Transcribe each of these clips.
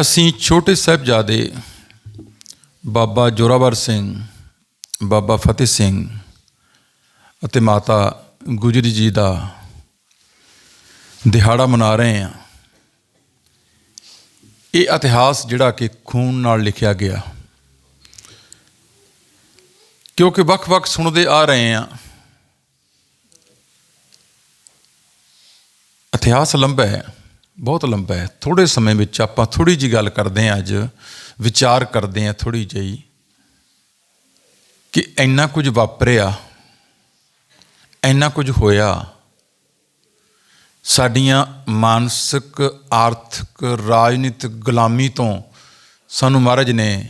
ਅਸੀਂ ਛੋਟੇ ਸਾਹਿਬਜ਼ਾਦੇ ਬਾਬਾ ਜੋਰਾਵਰ ਸਿੰਘ, ਬਾਬਾ ਫਤਿਹ ਸਿੰਘ ਅਤੇ ਮਾਤਾ ਗੁਜਰੀ ਜੀ ਦਾ ਦਿਹਾੜਾ ਮਨਾ ਰਹੇ ਹਾਂ। ਇਹ ਇਤਿਹਾਸ ਜਿਹੜਾ ਕਿ ਖੂਨ ਨਾਲ ਲਿਖਿਆ ਗਿਆ। ਕਿਉਂਕਿ ਵੱਖ-ਵੱਖ ਸੁਣਦੇ ਆ ਰਹੇ ਹਾਂ। ਇਤਿਹਾਸ ਲੰਬਾ ਹੈ। ਬਹੁਤ ਲੰਬਾ ਹੈ। ਥੋੜੇ ਸਮੇਂ ਵਿੱਚ ਆਪਾਂ ਥੋੜੀ ਜੀ ਗੱਲ ਕਰਦੇ ਹਾਂ ਅੱਜ, ਵਿਚਾਰ ਕਰਦੇ ਹਾਂ ਥੋੜੀ ਜਿਹੀ ਕਿ ਇੰਨਾ ਕੁਝ ਵਾਪਰਿਆ, ਇੰਨਾ ਕੁਝ ਹੋਇਆ, ਸਾਡੀਆਂ ਮਾਨਸਿਕ, ਆਰਥਿਕ, ਰਾਜਨੀਤਿਕ ਗੁਲਾਮੀ ਤੋਂ ਸਾਨੂੰ ਮਹਾਰਾਜ ਨੇ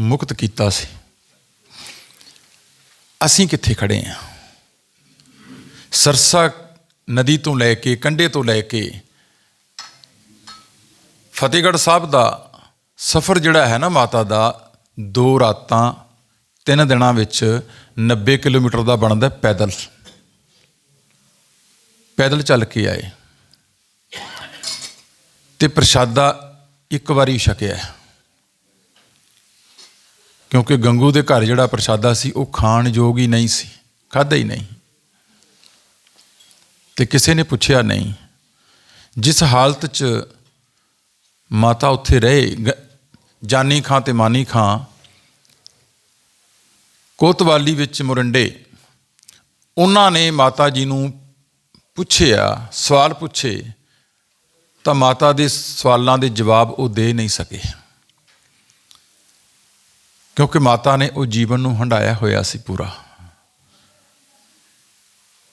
ਮੁਕਤ ਕੀਤਾ ਸੀ। ਅਸੀਂ ਕਿੱਥੇ ਖੜੇ ਹਾਂ? ਸਰਸਾ ਨਦੀ ਤੋਂ ਲੈ ਕੇ, ਕੰਢੇ ਤੋਂ ਲੈ ਕੇ ਫਤਿਹਗੜ੍ਹ ਸਾਹਿਬ ਦਾ ਸਫ਼ਰ ਜਿਹੜਾ ਹੈ ਨਾ ਮਾਤਾ ਦਾ, ਦੋ ਰਾਤਾਂ, ਤਿੰਨ ਦਿਨਾਂ ਵਿੱਚ 90 ਕਿਲੋਮੀਟਰ ਦਾ ਬਣਦਾ ਪੈਦਲ। ਪੈਦਲ ਚੱਲ ਕੇ ਆਏ। ਤੇ ਪ੍ਰਸ਼ਾਦਾ ਇੱਕ ਵਾਰੀ ਛਕਿਆ ਕਿਉਂਕਿ ਗੰਗੂ ਦੇ ਘਰ ਜਿਹੜਾ ਪ੍ਰਸ਼ਾਦਾ ਸੀ, ਉਹ ਖਾਣ ਯੋਗ ਹੀ ਨਹੀਂ ਸੀ ਖਾਦਾ ਹੀ ਨਹੀਂ। ਤੇ ਕਿਸੇ ਨੇ ਪੁੱਛਿਆ ਨਹੀਂ, ਜਿਸ ਹਾਲਤ 'ਚ ਮਾਤਾ ਉੱਥੇ ਰਹੇ ਜਾਨੀ ਖਾਂ ਤੇ ਮਾਨੀ ਖਾਂ, ਕੋਤਵਾਲੀ ਵਿੱਚ ਮੁਰੰਡੇ। ਉਹਨਾਂ ਨੇ ਮਾਤਾ ਜੀ ਨੂੰ ਪੁੱਛਿਆ, ਸਵਾਲ ਪੁੱਛੇ, ਤਾਂ ਮਾਤਾ ਦੇ ਸਵਾਲਾਂ ਦੇ ਜਵਾਬ ਉਹ ਦੇ ਨਹੀਂ ਸਕੇ। ਕਿਉਂਕਿ ਮਾਤਾ ਨੇ ਉਹ ਜੀਵਨ ਨੂੰ ਹੰਡਾਇਆ ਹੋਇਆ ਸੀ ਪੂਰਾ।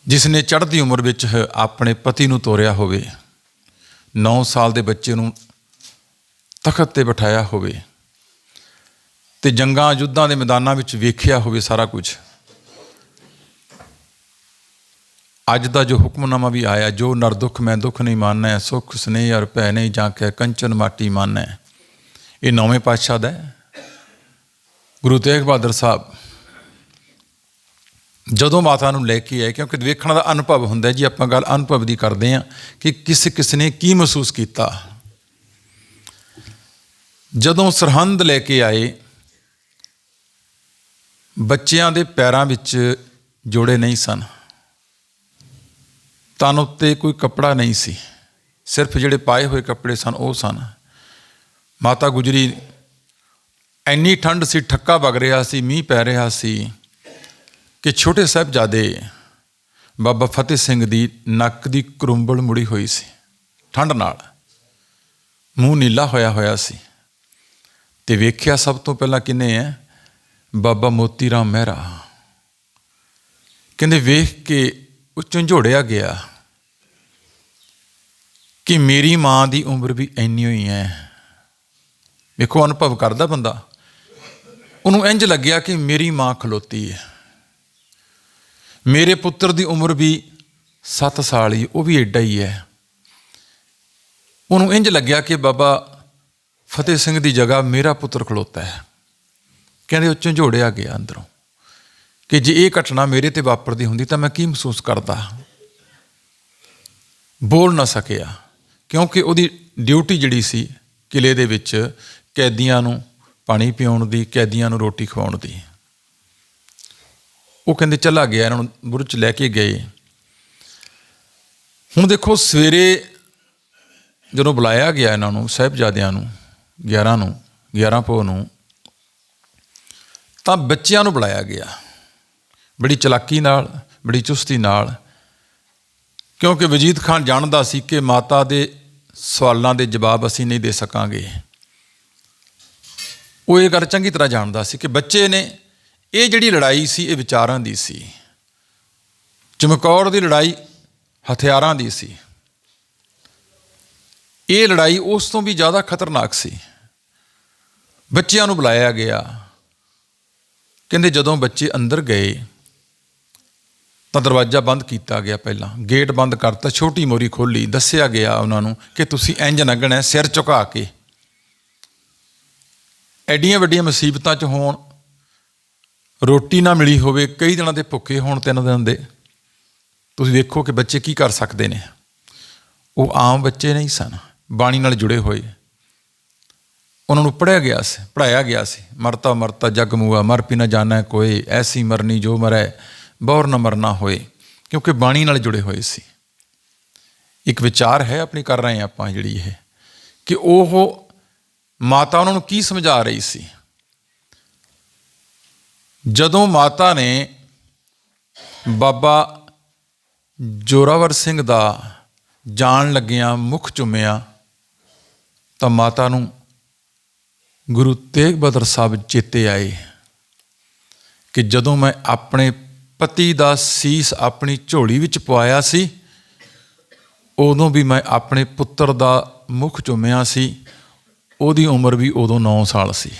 ਜਿਸ ਨੇ ਚੜ੍ਹਦੀ ਉਮਰ ਵਿੱਚ ਆਪਣੇ ਪਤੀ ਨੂੰ ਤੋਰਿਆ ਹੋਵੇ 9 ਸਾਲ ਦੇ ਬੱਚੇ ਨੂੰ ਤਖਤ ਤੇ ਬਿਠਾਇਆ ਹੋਵੇ ਤੇ ਜੰਗਾਂ ਯੁੱਧਾਂ ਦੇ ਮੈਦਾਨਾਂ ਵਿੱਚ ਵੇਖਿਆ ਹੋਵੇ ਸਾਰਾ ਕੁਝ। ਅੱਜ ਦਾ ਜੋ ਹੁਕਮਨਾਮਾ ਵੀ ਆਇਆ, ਜੋ ਨਰ ਦੁੱਖ ਮੈਂ ਦੁੱਖ ਨਹੀਂ ਮੰਨੈ, ਸੁਖ ਸਨੇਹ ਅਰ ਭੈ ਨਹੀਂ ਜਾਂ ਕੇ ਕੰਚਨ ਮਾਟੀ ਮੰਨੈ। ਇਹ ਨੌਵੇਂ ਪਾਤਸ਼ਾਹ ਦਾ ਗੁਰੂ ਤੇਗ ਬਹਾਦਰ ਸਾਹਿਬ ਜਦੋਂ ਮਾਤਾ ਨੂੰ ਲੈ ਕੇ ਆਏ, ਕਿਉਂਕਿ ਵੇਖਣ ਦਾ ਅਨੁਭਵ ਹੁੰਦਾ ਜੀ, ਆਪਾਂ ਗੱਲ ਅਨੁਭਵ ਦੀ ਕਰਦੇ ਹਾਂ ਕਿ ਕਿਸ ਕਿਸ ਨੇ ਕੀ ਮਹਿਸੂਸ ਕੀਤਾ। ਜਦੋਂ ਸਰਹੰਦ ਲੈ ਕੇ ਆਏ, ਬੱਚਿਆਂ ਦੇ ਪੈਰਾਂ ਵਿੱਚ ਜੋੜੇ ਨਹੀਂ ਸਨ। ਤਨ ਉੱਤੇ ਕੋਈ ਕੱਪੜਾ ਨਹੀਂ ਸੀ। ਸਿਰਫ ਜਿਹੜੇ ਪਾਏ ਹੋਏ ਕੱਪੜੇ ਸਨ, ਉਹ ਸਨ। ਮਾਤਾ ਗੁਜਰੀ ਐਨੀ ਠੰਡ ਸੀ, ਠੱਕਾ ਵਗ ਰਿਹਾ ਸੀ, ਮੀਂਹ ਪੈ ਰਿਹਾ ਸੀ ਕਿ ਛੋਟੇ ਸਾਹਿਬਜ਼ਾਦੇ ਬਾਬਾ ਫਤਿਹ ਸਿੰਘ ਦੀ ਨੱਕ ਦੀ ਕਰੁੰਬਲ ਮੁੜੀ ਹੋਈ ਸੀ। ਠੰਡ ਨਾਲ ਮੂੰਹ ਨੀਲਾ ਹੋਇਆ ਹੋਇਆ ਸੀ। ਤੇ ਵੇਖਿਆ ਸਭ ਤੋਂ ਪਹਿਲਾਂ ਕਿਨੇ ਹੈ ਬਾਬਾ ਮੋਤੀ ਰਾਮ ਮਹਿਰਾ। ਕਹਿੰਦੇ ਵੇਖ ਕੇ ਉਹ ਝੰਜੋੜਿਆ ਗਿਆ ਕਿ ਮੇਰੀ ਮਾਂ ਦੀ ਉਮਰ ਵੀ ਇੰਨੀ ਹੋਈ ਹੈ ਵੇਖੋ, ਅਨੁਭਵ ਕਰਦਾ ਬੰਦਾ। ਉਹਨੂੰ ਇੰਜ ਲੱਗਿਆ ਕਿ ਮੇਰੀ ਮਾਂ ਖਲੋਤੀ ਹੈ ਮੇਰੇ ਪੁੱਤਰ ਦੀ ਉਮਰ ਵੀ 7 ਸਾਲ ਹੀ, ਉਹ ਵੀ ਐਡਾ ਹੀ ਹੈ ਉਹਨੂੰ ਇੰਜ ਲੱਗਿਆ ਕਿ ਬਾਬਾ ਫਤਿਹ ਸਿੰਘ ਦੀ ਜਗ੍ਹਾ ਮੇਰਾ ਪੁੱਤਰ ਖਲੋਤਾ ਹੈ। ਕਹਿੰਦੇ ਉਹ ਝੰਝੋੜਿਆ ਗਿਆ ਅੰਦਰੋਂ। ਕਿ ਜੇ ਇਹ ਘਟਨਾ ਮੇਰੇ ਤੇ ਵਾਪਰਦੀ ਹੁੰਦੀ ਤਾਂ ਮੈਂ ਕੀ ਮਹਿਸੂਸ ਕਰਦਾ? ਬੋਲ ਨਾ ਸਕਿਆ, ਕਿਉਂਕਿ ਉਹਦੀ ਡਿਊਟੀ ਜਿਹੜੀ ਸੀ ਕਿਲੇ ਦੇ ਵਿੱਚ ਕੈਦੀਆਂ ਨੂੰ ਪਾਣੀ ਪਿਉਣ ਦੀ, ਕੈਦੀਆਂ ਨੂੰ ਰੋਟੀ ਖਵਾਉਣ ਦੀ। ਉਹ ਕਹਿੰਦੇ ਚਲਾ ਗਿਆ, ਇਹਨਾਂ ਨੂੰ ਬੁਰਜ ਲੈ ਕੇ ਗਏ। ਹੁਣ ਦੇਖੋ ਸਵੇਰੇ ਜਦੋਂ ਬੁਲਾਇਆ ਗਿਆ ਇਹਨਾਂ ਨੂੰ ਸਾਹਿਬਜ਼ਾਦਿਆਂ ਨੂੰ 11 ਨੂੰ 11 ਪੋ ਨੂੰ, ਤਾਂ ਬੱਚਿਆਂ ਨੂੰ ਬੁਲਾਇਆ ਗਿਆ। ਬੜੀ ਚਲਾਕੀ ਨਾਲ, ਬੜੀ ਚੁਸਤੀ ਨਾਲ, ਕਿਉਂਕਿ ਵਜੀਦ ਖਾਨ ਜਾਣਦਾ ਸੀ ਕਿ ਮਾਤਾ ਦੇ ਸਵਾਲਾਂ ਦੇ ਜਵਾਬ ਅਸੀਂ ਨਹੀਂ ਦੇ ਸਕਾਂਗੇ। ਉਹ ਇਹ ਗੱਲ ਚੰਗੀ ਤਰ੍ਹਾਂ ਜਾਣਦਾ ਸੀ ਕਿ ਬੱਚੇ ਨੇ ਇਹ ਜਿਹੜੀ ਲੜਾਈ ਸੀ, ਇਹ ਵਿਚਾਰਾਂ ਦੀ ਸੀ। ਚਮਕੌਰ ਦੀ ਲੜਾਈ ਹਥਿਆਰਾਂ ਦੀ ਸੀ। ਇਹ ਲੜਾਈ ਉਸ ਤੋਂ ਵੀ ਜ਼ਿਆਦਾ ਖਤਰਨਾਕ ਸੀ। ਬੱਚਿਆਂ ਨੂੰ ਬੁਲਾਇਆ ਗਿਆ। ਕਹਿੰਦੇ ਜਦੋਂ ਬੱਚੇ ਅੰਦਰ ਗਏ, ਤਾਂ ਦਰਵਾਜ਼ਾ ਬੰਦ ਕੀਤਾ ਗਿਆ ਪਹਿਲਾਂ। ਗੇਟ ਬੰਦ ਕਰਤਾ, ਛੋਟੀ ਮੋਰੀ ਖੋਲੀ ਦੱਸਿਆ ਗਿਆ ਉਹਨਾਂ ਨੂੰ ਕਿ ਤੁਸੀਂ ਇੰਜ ਨਗਣਾ, ਸਿਰ ਝੁਕਾ ਕੇ। ਐਡੀਆਂ ਵੱਡੀਆਂ ਮੁਸੀਬਤਾਂ 'ਚ ਹੋਣ, ਰੋਟੀ ਨਾ ਮਿਲੀ ਹੋਵੇ, ਕਈ ਦਿਨਾਂ ਦੇ ਭੁੱਖੇ ਹੋਣ ਤਿੰਨ ਦਿਨ ਦੇ। ਤੁਸੀਂ ਵੇਖੋ ਕਿ ਬੱਚੇ ਕੀ ਕਰ ਸਕਦੇ ਨੇ। ਉਹ ਆਮ ਬੱਚੇ ਨਹੀਂ ਸਨ, ਬਾਣੀ ਨਾਲ ਜੁੜੇ ਹੋਏ। ਉਹਨਾਂ ਨੂੰ ਪੜਿਆ ਗਿਆ ਸੀ ਪੜਾਇਆ ਗਿਆ ਸੀ। ਮਰਤਾ ਮਰਤਾ, ਜਗ ਮੂਆ, ਮਰ ਪੀ ਨਾ ਜਾਣਾ ਕੋਈ, ਐਸੀ ਮਰਨੀ ਜੋ ਮਰੈ, ਬੌਰ ਨਾ ਮਰਨਾ ਹੋਏ, ਕਿਉਂਕਿ ਬਾਣੀ ਨਾਲ ਜੁੜੇ ਹੋਏ ਸੀ। ਇੱਕ ਵਿਚਾਰ ਹੈ ਆਪਣੀ ਕਰ ਰਹੇ ਹਾਂ ਆਪਾਂ ਜਿਹੜੀ ਇਹ, ਕਿ ਉਹ ਮਾਤਾ ਉਹਨਾਂ ਨੂੰ ਕੀ ਸਮਝਾ ਰਹੀ ਸੀ। ਜਦੋਂ ਮਾਤਾ ਨੇ ਬਾਬਾ ਜੋਰਾਵਰ ਸਿੰਘ ਦਾ ਜਾਣ ਲੱਗਿਆਂ ਮੁਖ ਚੁੰਮਿਆ, ਤਾਂ ਮਾਤਾ ਨੂੰ ਗੁਰੂ ਤੇਗ ਬਹਾਦਰ ਸਾਹਿਬ ਚੇਤੇ ਆਏ ਕਿ ਜਦੋਂ ਮੈਂ ਆਪਣੇ ਪਤੀ ਦਾ ਸੀਸ ਆਪਣੀ ਝੋਲੀ ਵਿੱਚ ਪਵਾਇਆ ਸੀ, ਉਦੋਂ ਵੀ ਮੈਂ ਆਪਣੇ ਪੁੱਤਰ ਦਾ ਮੁਖ ਚੁੰਮਿਆ ਸੀ, ਉਹਦੀ ਉਮਰ ਵੀ ਉਦੋਂ 9 ਸਾਲ ਸੀ।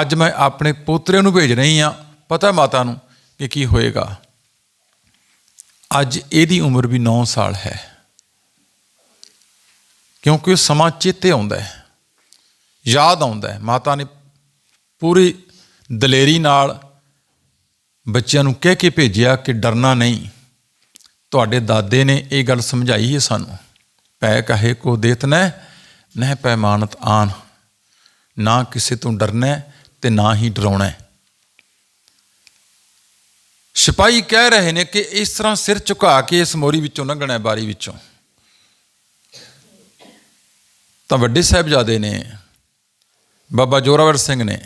ਅੱਜ ਮੈਂ ਆਪਣੇ ਪੋਤਰੇ ਨੂੰ ਭੇਜ ਰਹੀ ਹਾਂ, ਪਤਾ ਮਾਤਾ ਨੂੰ ਕਿ ਕੀ ਹੋਏਗਾ। ਅੱਜ ਇਹਦੀ ਉਮਰ ਵੀ 9 ਸਾਲ ਹੈ। ਕਿਉਂਕਿ ਉਹ ਸਮਾਂ ਚੇਤੇ ਆਉਂਦਾ ਹੈ। ਯਾਦ ਆਉਂਦਾ ਹੈ। ਮਾਤਾ ਨੇ ਪੂਰੀ ਦਲੇਰੀ ਨਾਲ ਬੱਚਿਆਂ ਨੂੰ ਕਹਿ ਕੇ ਭੇਜਿਆ ਕਿ ਡਰਨਾ ਨਹੀਂ। ਤੁਹਾਡੇ ਦਾਦੇ ਨੇ ਇਹ ਗੱਲ ਸਮਝਾਈ ਹੈ ਸਾਨੂੰ। ਪੈ ਕਹੇ ਕੋ ਦੇਤ ਨਹਿ ਨਹਿ ਪੈਮਾਨਤ ਆਨ। ਨਾ ਕਿਸੇ ਤੋਂ ਡਰਨਾ ਹੈ ਤੇ ਨਾ ਹੀ ਡਰਾਉਣਾ ਹੈ। ਸਿਪਾਹੀ ਕਹਿ ਰਹੇ ਨੇ ਕਿ ਇਸ ਤਰ੍ਹਾਂ ਸਿਰ ਝੁਕਾ ਕੇ ਇਸ ਮੋਰੀ ਵਿੱਚੋਂ ਲੰਘਣਾ ਬਾਰੀ ਵਿੱਚੋਂ। ਤਾਂ ਵੱਡੇ ਸਾਹਿਬਜ਼ਾਦੇ ਨੇ ਬਾਬਾ ਜੋਰਾਵਰ ਸਿੰਘ ਨੇ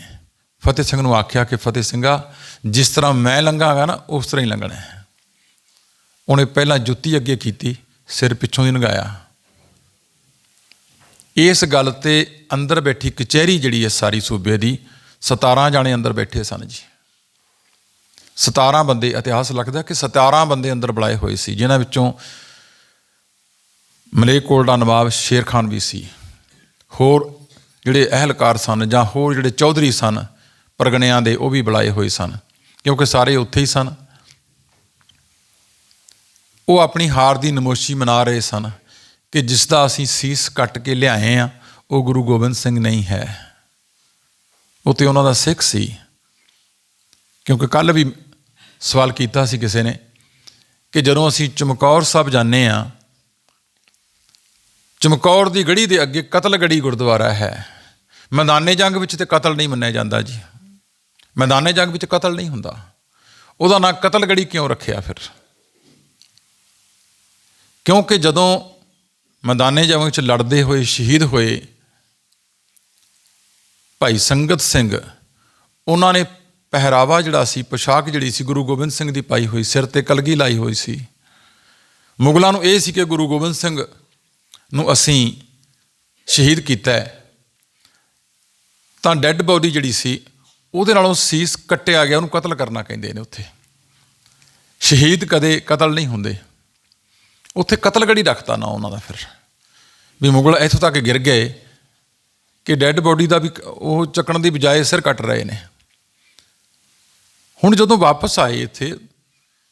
ਫਤਿਹ ਸਿੰਘ ਨੂੰ ਆਖਿਆ ਕਿ ਫਤਿਹ ਸਿੰਘਾ, ਜਿਸ ਤਰ੍ਹਾਂ ਮੈਂ ਲੰਘਾਂਗਾ ਨਾ, ਉਸ ਤਰ੍ਹਾਂ ਹੀ ਲੰਘਣਾ ਹੈ। ਉਹਨੇ ਪਹਿਲਾਂ ਜੁੱਤੀ ਅੱਗੇ ਕੀਤੀ, ਸਿਰ ਪਿੱਛੋਂ ਹੀ ਲੰਘਾਇਆ। ਇਸ ਗੱਲ ਤੇ ਅੰਦਰ ਬੈਠੀ ਕਚਹਿਰੀ ਜਿਹੜੀ ਹੈ ਸਾਰੀ ਸੂਬੇ ਦੀ 17 ਜਾਣੇ ਅੰਦਰ ਬੈਠੇ ਸਨ ਜੀ। 17 ਬੰਦੇ, ਇਤਿਹਾਸ ਲੱਗਦਾ ਕਿ 17 ਬੰਦੇ ਅੰਦਰ ਬੁਲਾਏ ਹੋਏ ਸੀ, ਜਿਨ੍ਹਾਂ ਵਿੱਚੋਂ ਮਲੇਕੋਲ ਦਾ ਨਵਾਬ ਸ਼ੇਰ ਖਾਨ ਵੀ ਸੀ। ਹੋਰ ਜਿਹੜੇ ਅਹਿਲਕਾਰ ਸਨ ਜਾਂ ਹੋਰ ਜਿਹੜੇ ਚੌਧਰੀ ਸਨ, ਪ੍ਰਗਣਿਆਂ ਦੇ ਉਹ ਵੀ ਬੁਲਾਏ ਹੋਏ ਸਨ, ਕਿਉਂਕਿ ਸਾਰੇ ਉੱਥੇ ਹੀ ਸਨ। ਉਹ ਆਪਣੀ ਹਾਰ ਦੀ ਨਮੋਸ਼ੀ ਮਨਾ ਰਹੇ ਸਨ ਕਿ ਜਿਸ ਦਾ ਅਸੀਂ ਸੀਸ ਕੱਟ ਕੇ ਲਿਆਏ ਆ ਉਹ ਗੁਰੂ ਗੋਬਿੰਦ ਸਿੰਘ ਨਹੀਂ ਹੈ। ਉਹ ਤੇ ਉਹਨਾਂ ਦਾ ਸਿੱਖ ਸੀ, ਕਿਉਂਕਿ ਕੱਲ ਵੀ ਸਵਾਲ ਕੀਤਾ ਸੀ ਕਿਸੇ ਨੇ ਕਿ ਜਦੋਂ ਅਸੀਂ ਚਮਕੌਰ ਸਾਹਿਬ ਜਾਂਦੇ ਆ ਚਮਕੌਰ ਦੀ ਗੜੀ ਦੇ ਅੱਗੇ ਕਤਲ ਗੜੀ ਗੁਰਦੁਆਰਾ ਹੈ। ਮੈਦਾਨੇ ਜੰਗ ਵਿੱਚ ਤੇ ਕਤਲ ਨਹੀਂ ਮੰਨਿਆ ਜਾਂਦਾ ਜੀ। ਮੈਦਾਨੇ ਜੰਗ ਵਿੱਚ ਕਤਲ ਨਹੀਂ ਹੁੰਦਾ। ਉਹਦਾ ਨਾਂ ਕਤਲ ਗੜੀ ਕਿਉਂ ਰੱਖਿਆ ਫਿਰ? ਕਿਉਂਕਿ ਜਦੋਂ ਮੈਦਾਨੇ ਜੰਗ ਵਿੱਚ ਲੜਦੇ ਹੋਏ, ਸ਼ਹੀਦ ਹੋਏ ਭਾਈ ਸੰਗਤ ਸਿੰਘ, ਉਹਨਾਂ ਨੇ ਪਹਿਰਾਵਾ ਜਿਹੜਾ ਸੀ, ਪੋਸ਼ਾਕ ਜਿਹੜੀ ਸੀ, ਗੁਰੂ ਗੋਬਿੰਦ ਸਿੰਘ ਦੀ ਪਾਈ ਹੋਈ, ਸਿਰ ਤੇ ਕਲਗੀ ਲਾਈ ਹੋਈ ਸੀ। ਮੁਗਲਾਂ ਨੂੰ ਇਹ ਸੀ ਕਿ ਗੁਰੂ ਗੋਬਿੰਦ ਸਿੰਘ ਨੂੰ ਅਸੀਂ ਸ਼ਹੀਦ ਕੀਤਾ ਤਾਂ ਡੈੱਡ ਬੋਡੀ ਜਿਹੜੀ ਸੀ, ਉਹਦੇ ਨਾਲੋਂ ਸੀਸ ਕੱਟਿਆ ਗਿਆ, ਉਹਨੂੰ ਕਤਲ ਕਰਨਾ ਕਹਿੰਦੇ ਨੇ ਉੱਥੇ। ਸ਼ਹੀਦ ਕਦੇ ਕਤਲ ਨਹੀਂ ਹੁੰਦੇ। ਉੱਥੇ ਕਤਲਗੜੀ ਰੱਖਤਾ ਨਾ ਉਹਨਾਂ ਦਾ ਫਿਰ। ਵੀ ਮੁਗਲ ਇੱਥੋਂ ਤੱਕ ਗਿਰ ਗਏ ਕਿ ਡੈੱਡ ਬੋਡੀ ਦਾ ਵੀ ਉਹ ਚੱਕਣ ਦੀ ਬਜਾਏ ਸਿਰ ਕੱਟ ਰਹੇ ਨੇ। ਹੁਣ ਜਦੋਂ ਵਾਪਸ ਆਏ ਇੱਥੇ,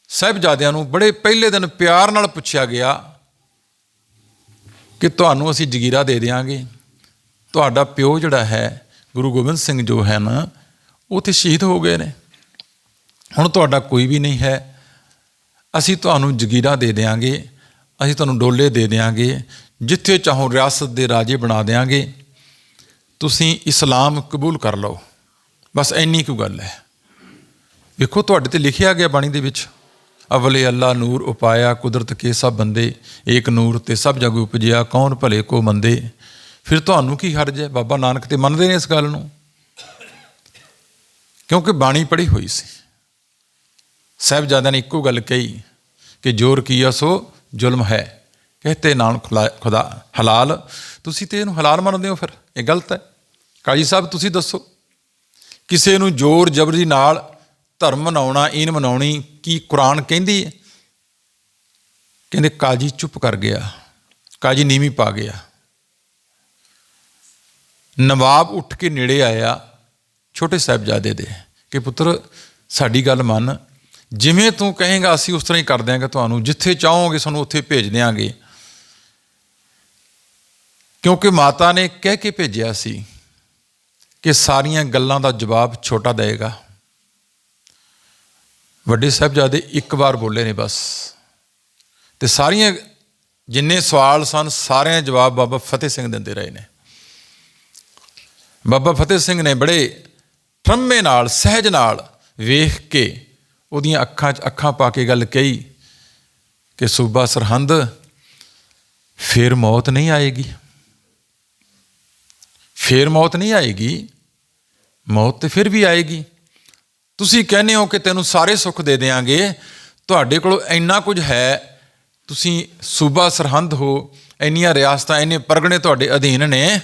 ਸਾਹਿਬਜ਼ਾਦਿਆਂ ਨੂੰ ਬੜੇ ਪਹਿਲੇ ਦਿਨ ਪਿਆਰ ਨਾਲ ਪੁੱਛਿਆ ਗਿਆ ਕਿ ਤੁਹਾਨੂੰ ਅਸੀਂ ਜਗੀਰਾ ਦੇ ਦੇਵਾਂਗੇ ਤੁਹਾਡਾ ਪਿਓ ਜਿਹੜਾ ਹੈ, ਗੁਰੂ ਗੋਬਿੰਦ ਸਿੰਘ ਜੋ ਹੈ ਨਾ, ਉਹ ਤੇ ਸ਼ਹੀਦ ਹੋ ਗਏ ਨੇ। ਹੁਣ ਤੁਹਾਡਾ ਕੋਈ ਵੀ ਨਹੀਂ ਹੈ। ਅਸੀਂ ਤੁਹਾਨੂੰ ਜਗੀਰਾ ਦੇ ਦੇਵਾਂਗੇ ਅਸੀਂ ਤੁਹਾਨੂੰ ਡੋਲੇ ਦੇ ਦੇਵਾਂਗੇ ਜਿੱਥੇ ਚਾਹੋ ਰਿਆਸਤ ਦੇ ਰਾਜੇ ਬਣਾ ਦੇਵਾਂਗੇ ਤੁਸੀਂ ਇਸਲਾਮ ਕਬੂਲ ਕਰ ਲਓ। ਬਸ ਇੰਨੀ ਕੁ ਗੱਲ ਹੈ। ਵੇਖੋ ਤੁਹਾਡੇ ਤੇ ਲਿਖਿਆ ਗਿਆ ਬਾਣੀ ਦੇ ਵਿੱਚ। ਅਵਲੇ ਅੱਲਾ ਨੂਰ ਉਪਾਇਆ ਕੁਦਰਤ ਕੇ ਸਭ ਬੰਦੇ, ਏਕ ਨੂਰ ਤੇ ਸਭ ਜਗ ਉਪਜਿਆ, ਕੌਣ ਭਲੇ ਕੋ ਮੰਦੇ? ਫਿਰ ਤੁਹਾਨੂੰ ਕੀ ਹਰਜ ਹੈ? ਬਾਬਾ ਨਾਨਕ ਤੇ ਮੰਨਦੇ ਨੇ ਇਸ ਗੱਲ ਨੂੰ? ਕਿਉਂਕਿ ਬਾਣੀ ਪੜ੍ਹੀ ਹੋਈ ਸੀ। ਸਾਹਿਬਜ਼ਾਦਿਆਂ ਨੇ ਇੱਕੋ ਗੱਲ ਕਹੀ ਕਿ ਜੋਰ ਕੀਆ ਸੋ ਜ਼ੁਲਮ ਹੈ। ਕਹਤੇ ਨਾਨਕ ਖੁਦਾ- ਖੁਦਾ, ਹਲਾਲ। ਤੁਸੀਂ ਤੇ ਇਹਨੂੰ ਹਲਾਲ ਮੰਨਦੇ ਹੋ ਫਿਰ? ਇਹ ਗਲਤ ਹੈ। ਕਾਜੀ ਸਾਹਿਬ, ਤੁਸੀਂ ਦੱਸੋ। ਕਿਸੇ ਨੂੰ ਜ਼ੋਰ ਜ਼ਬਰੀ ਨਾਲ ਧਰਮ ਮਨਾਉਣਾ, ਈਨ ਮਨਾਉਣੀ ਕੀ ਕੁਰਾਨ ਕਹਿੰਦੀ ਹੈ? ਕਹਿੰਦੇ ਕਾਜੀ ਚੁੱਪ ਕਰ ਗਿਆ, ਕਾਜੀ ਨੀਵੀਂ ਪਾ ਗਿਆ। ਨਵਾਬ ਉੱਠ ਕੇ ਨੇੜੇ ਆਇਆ, ਛੋਟੇ ਸਾਹਿਬਜ਼ਾਦੇ ਦੇ, ਕਿ ਪੁੱਤਰ, ਸਾਡੀ ਗੱਲ ਮੰਨ। ਜਿਵੇਂ ਤੂੰ ਕਹੇਗਾ, ਅਸੀਂ ਉਸ ਤਰ੍ਹਾਂ ਹੀ ਕਰ ਦਿਆਂਗੇ ਤੁਹਾਨੂੰ। ਜਿੱਥੇ ਚਾਹੋਗੇ, ਸਾਨੂੰ ਉੱਥੇ ਭੇਜ ਦਿਆਂਗੇ। ਕਿਉਂਕਿ ਮਾਤਾ ਨੇ ਕਹਿ ਕੇ ਭੇਜਿਆ ਸੀ ਕਿ ਸਾਰੀਆਂ ਗੱਲਾਂ ਦਾ ਜਵਾਬ ਛੋਟਾ ਦੇਗਾ ਵੱਡੇ ਸਾਹਿਬਜ਼ਾਦੇ ਇੱਕ ਵਾਰ ਬੋਲੇ ਨੇ ਬਸ। ਤੇ ਸਾਰੀਆਂ ਜਿੰਨੇ ਸਵਾਲ ਸਨ, ਸਾਰਿਆਂ ਜਵਾਬ ਬਾਬਾ ਫਤਿਹ ਸਿੰਘ ਦਿੰਦੇ ਰਹੇ ਨੇ। ਬਾਬਾ ਫਤਿਹ ਸਿੰਘ ਨੇ ਬੜੇ ਠਰਮੇ ਨਾਲ, ਸਹਿਜ ਨਾਲ ਵੇਖ ਕੇ ਉਹਦੀਆਂ ਅੱਖਾਂ 'ਚ ਅੱਖਾਂ ਪਾ ਕੇ ਗੱਲ ਕਹੀ ਕਿ, ਸੂਬਾ ਸਰਹੰਦ, ਫੇਰ ਮੌਤ ਨਹੀਂ ਆਏਗੀ। ਫੇਰ ਮੌਤ ਨਹੀਂ ਆਏਗੀ, ਮੌਤ ਤੇ ਫਿਰ ਵੀ ਆਏਗੀ। ਤੁਸੀਂ ਕਹਿੰਦੇ ਹੋ ਕਿ ਤੈਨੂੰ ਸਾਰੇ ਸੁੱਖ ਦੇ ਦੇਾਂਗੇ ਤੁਹਾਡੇ ਕੋਲ ਇੰਨਾ ਕੁਝ ਹੈ, ਤੁਸੀਂ ਸੂਬਾ ਸਰਹੰਦ ਹੋ, ਇੰਨੀਆਂ ਰਿਆਸਤਾਂ, ਇੰਨੇ ਪਰਗਣੇ ਤੁਹਾਡੇ ਅਧੀਨ ਨੇ,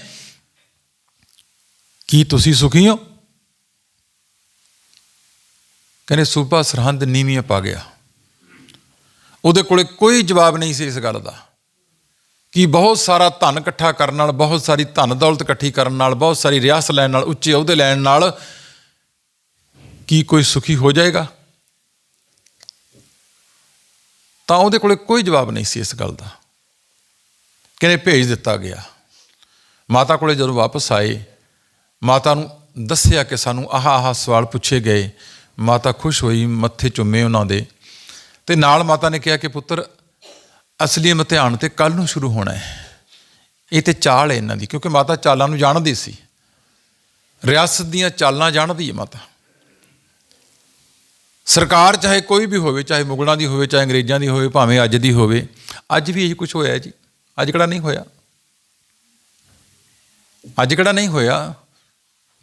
ਕੀ ਤੁਸੀਂ ਸੁਖੀ ਹੋ? ਕਹਿੰਦੇ ਸੂਬਾ ਸਰਹੰਦ ਨੀਵੀਂ ਪਾ ਗਿਆ। ਉਹਦੇ ਕੋਲੇ ਕੋਈ ਜਵਾਬ ਨਹੀਂ ਸੀ ਇਸ ਗੱਲ ਦਾ। ਕਿ ਬਹੁਤ ਸਾਰਾ ਧਨ ਇਕੱਠਾ ਕਰਨ ਨਾਲ, ਬਹੁਤ ਸਾਰੀ ਧਨ ਦੌਲਤ ਇਕੱਠੀ ਕਰਨ ਨਾਲ, ਬਹੁਤ ਸਾਰੀ ਰਿਆਸਤ ਲੈਣ ਨਾਲ, ਉੱਚੇ ਅਹੁਦੇ ਲੈਣ ਨਾਲ ਕੀ ਕੋਈ ਸੁਖੀ ਹੋ ਜਾਏਗਾ? ਤਾਂ ਉਹਦੇ ਕੋਲੇ ਕੋਈ ਜਵਾਬ ਨਹੀਂ ਸੀ ਇਸ ਗੱਲ ਦਾ। ਕਹਿੰਦੇ ਭੇਜ ਦਿੱਤਾ ਗਿਆ। ਮਾਤਾ ਕੋਲੇ ਜਦੋਂ ਵਾਪਸ ਆਏ, ਮਾਤਾ ਨੂੰ ਦੱਸਿਆ ਕਿ ਸਾਨੂੰ ਆਹ ਆਹ ਸਵਾਲ ਪੁੱਛੇ ਗਏ। ਮਾਤਾ ਖੁਸ਼ ਹੋਈ, ਮੱਥੇ ਚੁੰਮੇ ਉਹਨਾਂ ਦੇ। ਤੇ ਨਾਲ ਮਾਤਾ ਨੇ ਕਿਹਾ ਕਿ ਪੁੱਤਰ, ਅਸਲੀ ਇਮਤਿਹਾਨ ਤੇ ਕੱਲ ਨੂੰ ਸ਼ੁਰੂ ਹੋਣਾ ਹੈ। ਇਹ ਤੇ ਚਾਲ ਹੈ ਇਹਨਾਂ ਦੀ, ਕਿਉਂਕਿ ਮਾਤਾ ਚਾਲਾਂ ਨੂੰ ਜਾਣਦੀ ਸੀ। ਰਿਆਸਤ ਦੀਆਂ ਚਾਲਾਂ ਜਾਣਦੀ ਹੈ ਮਾਤਾ। ਸਰਕਾਰ ਚਾਹੇ ਕੋਈ ਵੀ ਹੋਵੇ, ਚਾਹੇ ਮੁਗਲਾਂ ਦੀ ਹੋਵੇ, ਚਾਹੇ ਅੰਗਰੇਜ਼ਾਂ ਦੀ ਹੋਵੇ, ਭਾਵੇਂ ਅੱਜ ਦੀ ਹੋਵੇ, ਅੱਜ ਵੀ ਇਹ ਕੁਝ ਹੋਇਆ ਜੀ। ਅੱਜ ਕਿਹੜਾ ਨਹੀਂ ਹੋਇਆ? ਅੱਜ ਕਿਹੜਾ ਨਹੀਂ ਹੋਇਆ?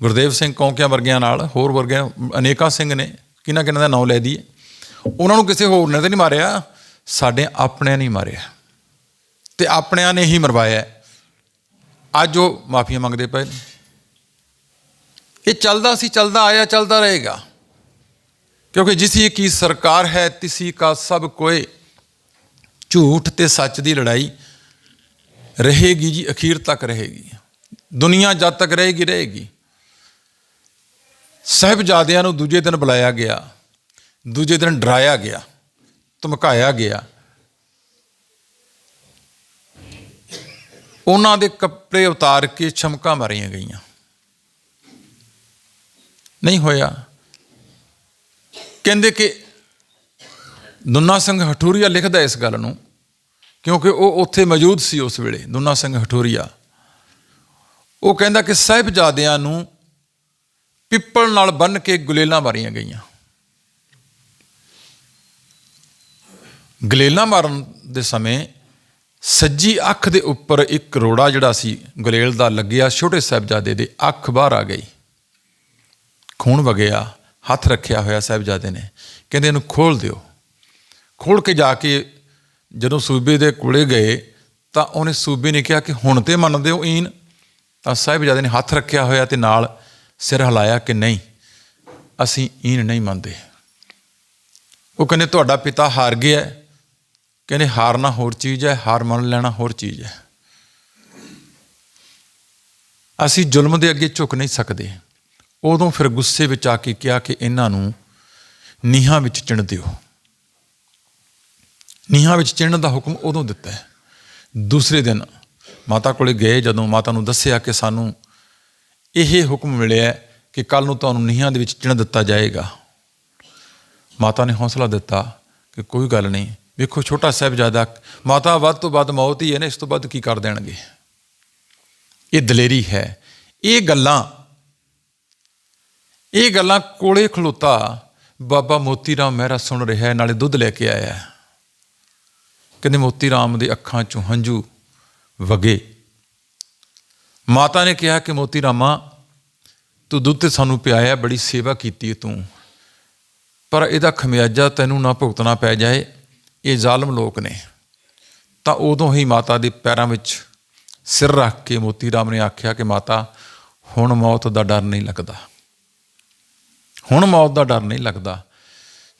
ਗੁਰਦੇਵ ਸਿੰਘ ਕੌਂਕਿਆਂ ਵਰਗਿਆਂ ਨਾਲ, ਹੋਰ ਵਰਗਿਆਂ, ਅਨੇਕਾਂ ਸਿੰਘ ਨੇ ਕਿਹਨਾਂ ਕਿਹਨਾਂ ਦਾ ਨਾਮ ਲੈ ਦਈਏ। ਉਹਨਾਂ ਨੂੰ ਕਿਸੇ ਹੋਰ ਨੇ ਤਾਂ ਨਹੀਂ ਮਾਰਿਆ, ਸਾਡੇ ਆਪਣਿਆਂ ਨੇ ਮਾਰਿਆ। ਤੇ ਆਪਣਿਆਂ ਨੇ ਹੀ ਮਰਵਾਇਆ ਅੱਜ ਉਹ ਮਾਫੀਆਂ ਮੰਗਦੇ ਪਏ ਇਹ ਚੱਲਦਾ ਸੀ, ਚੱਲਦਾ ਆਇਆ, ਚੱਲਦਾ ਰਹੇਗਾ। ਕਿਉਂਕਿ ਜਿਸੀ ਕੀ ਸਰਕਾਰ ਹੈ, ਤਿਸੀ ਕਾ ਸਭ ਕੋਏ। ਝੂਠ ਤੇ ਸੱਚ ਦੀ ਲੜਾਈ ਰਹੇਗੀ ਜੀ, ਅਖੀਰ ਤੱਕ ਰਹੇਗੀ। ਦੁਨੀਆ ਜਦ ਤੱਕ ਰਹੇਗੀ ਰਹੇਗੀ। ਸਹਿਬਜ਼ਾਦਿਆਂ ਨੂੰ ਦੂਜੇ ਦਿਨ ਬੁਲਾਇਆ ਗਿਆ। ਦੂਜੇ ਦਿਨ ਡਰਾਇਆ ਗਿਆ, ਧਮਕਾਇਆ ਗਿਆ। ਉਹਨਾਂ ਦੇ ਕੱਪੜੇ ਉਤਾਰ ਕੇ ਛਮਕਾਂ ਮਾਰੀਆਂ ਗਈਆਂ। ਨਹੀਂ ਹੋਇਆ। ਕਹਿੰਦੇ ਕਿ ਦੁੰਨਾ ਸਿੰਘ ਹਠੂਰੀਆ ਲਿਖਦਾ ਇਸ ਗੱਲ ਨੂੰ, ਕਿਉਂਕਿ ਉਹ ਉੱਥੇ ਮੌਜੂਦ ਸੀ ਉਸ ਵੇਲੇ ਦੁੰਨਾ ਸਿੰਘ ਹਠੂਰੀਆ। ਉਹ ਕਹਿੰਦਾ ਕਿ ਸਾਹਿਬਜ਼ਾਦਿਆਂ ਨੂੰ ਪਿੱਪਲ ਨਾਲ ਬੰਨ ਕੇ ਗੁਲੇਲਾਂ ਮਾਰੀਆਂ ਗਈਆਂ। ਗਲੇਲਾਂ ਮਾਰਨ ਦੇ ਸਮੇਂ ਸੱਜੀ ਅੱਖ ਦੇ ਉੱਪਰ ਇੱਕ ਰੋੜਾ ਜਿਹੜਾ ਸੀ, ਗਲੇਲ ਦਾ ਲੱਗਿਆ, ਛੋਟੇ ਸਾਹਿਬਜ਼ਾਦੇ ਦੇ ਅੱਖ ਬਾਹਰ ਆ ਗਈ। ਖੂਨ ਵਗਿਆ। ਹੱਥ ਰੱਖਿਆ ਹੋਇਆ ਸਾਹਿਬਜ਼ਾਦੇ ਨੇ। ਕਹਿੰਦੇ ਇਹਨੂੰ ਖੋਲ ਦਿਓ। ਖੋਲ ਕੇ ਜਾ ਕੇ ਜਦੋਂ ਸੂਬੇ ਦੇ ਕੋਲੇ ਗਏ ਤਾਂ ਉਹਨੇ ਸੂਬੇ ਨੇ ਕਿਹਾ ਕਿ ਹੁਣ ਤੇ ਮੰਨਦੇ ਹੋ ਈਨ। ਤਾਂ ਸਾਹਿਬਜ਼ਾਦੇ ਨੇ ਹੱਥ ਰੱਖਿਆ ਹੋਇਆ ਤੇ ਨਾਲ ਸਿਰ ਹਿਲਾਇਆ ਕਿ ਨਹੀਂ, ਅਸੀਂ ਈਨ ਨਹੀਂ ਮੰਨਦੇ। ਉਹ ਕਹਿੰਦੇ, ਤੁਹਾਡਾ ਪਿਤਾ ਹਾਰ ਗਿਆ ਕਹਿੰਦੇ, ਹਾਰਨਾ ਹੋਰ ਚੀਜ਼ ਹੈ, ਹਾਰ ਮੰਨ ਲੈਣਾ ਹੋਰ ਚੀਜ਼ ਹੈ। ਅਸੀਂ ਜ਼ੁਲਮ ਦੇ ਅੱਗੇ ਝੁਕ ਨਹੀਂ ਸਕਦੇ। ਉਦੋਂ ਫਿਰ ਗੁੱਸੇ ਵਿੱਚ ਆ ਕੇ ਕਿਹਾ ਕਿ ਇਹਨਾਂ ਨੂੰ ਨੀਹਾਂ ਵਿੱਚ ਚਿਣ ਦਿਓ। ਨੀਹਾਂ ਵਿੱਚ ਚਿਣਨ ਦਾ ਹੁਕਮ ਉਦੋਂ ਦਿੱਤਾ ਹੈ। ਦੂਸਰੇ ਦਿਨ ਮਾਤਾ ਕੋਲੇ ਗਏ ਜਦੋਂ ਮਾਤਾ ਨੂੰ ਦੱਸਿਆ ਕਿ ਸਾਨੂੰ ਇਹ ਹੁਕਮ ਮਿਲਿਆ ਕਿ ਕੱਲ ਨੂੰ ਤੁਹਾਨੂੰ ਨੀਹਾਂ ਦੇ ਵਿੱਚ ਚਿਣ ਦਿੱਤਾ ਜਾਏਗਾ। ਮਾਤਾ ਨੇ ਹੌਸਲਾ ਦਿੱਤਾ ਕਿ ਕੋਈ ਗੱਲ ਨਹੀਂ, ਵੇਖੋ ਛੋਟਾ ਸਾਹਿਬਜ਼ਾਦਾ, ਮਾਤਾ ਵੱਧ ਤੋਂ ਵੱਧ ਮੌਤ ਹੀ ਹੈ ਨਾ, ਇਸ ਤੋਂ ਵੱਧ ਕੀ ਕਰ ਦੇਣਗੇ? ਇਹ ਦਲੇਰੀ ਹੈ। ਇਹ ਗੱਲਾਂ ਇਹ ਗੱਲਾਂ ਕੋਲੇ ਖਲੋਤਾ ਬਾਬਾ ਮੋਤੀ ਰਾਮ ਮਹਿਰਾ ਸੁਣ ਰਿਹਾ ਹੈ, ਨਾਲੇ ਦੁੱਧ ਲੈ ਕੇ ਆਇਆ ਹੈ। ਕਹਿੰਦੇ ਮੋਤੀ ਰਾਮ ਦੇ ਅੱਖਾਂ ਚੋਂ ਹੰਝੂ ਵਗੇ। ਮਾਤਾ ਨੇ ਕਿਹਾ ਕਿ ਮੋਤੀ ਰਾਮਾ ਤੂੰ ਦੁੱਧ ਤੇ ਸਾਨੂੰ ਪਿਆਇਆ, ਬੜੀ ਸੇਵਾ ਕੀਤੀ ਤੂੰ। ਪਰ ਇਹਦਾ ਖਮਿਆਜਾ ਤੈਨੂੰ ਨਾ ਭੁਗਤਣਾ ਪੈ ਜਾਏ, ਇਹ ਜ਼ਾਲਮ ਲੋਕ ਨੇ। ਤਾਂ ਉਦੋਂ ਹੀ ਮਾਤਾ ਦੇ ਪੈਰਾਂ ਵਿੱਚ ਸਿਰ ਰੱਖ ਕੇ ਮੋਤੀ ਰਾਮ ਨੇ ਆਖਿਆ ਕਿ ਮਾਤਾ, ਹੁਣ ਮੌਤ ਦਾ ਡਰ ਨਹੀਂ ਲੱਗਦਾ। ਹੁਣ ਮੌਤ ਦਾ ਡਰ ਨਹੀਂ ਲੱਗਦਾ।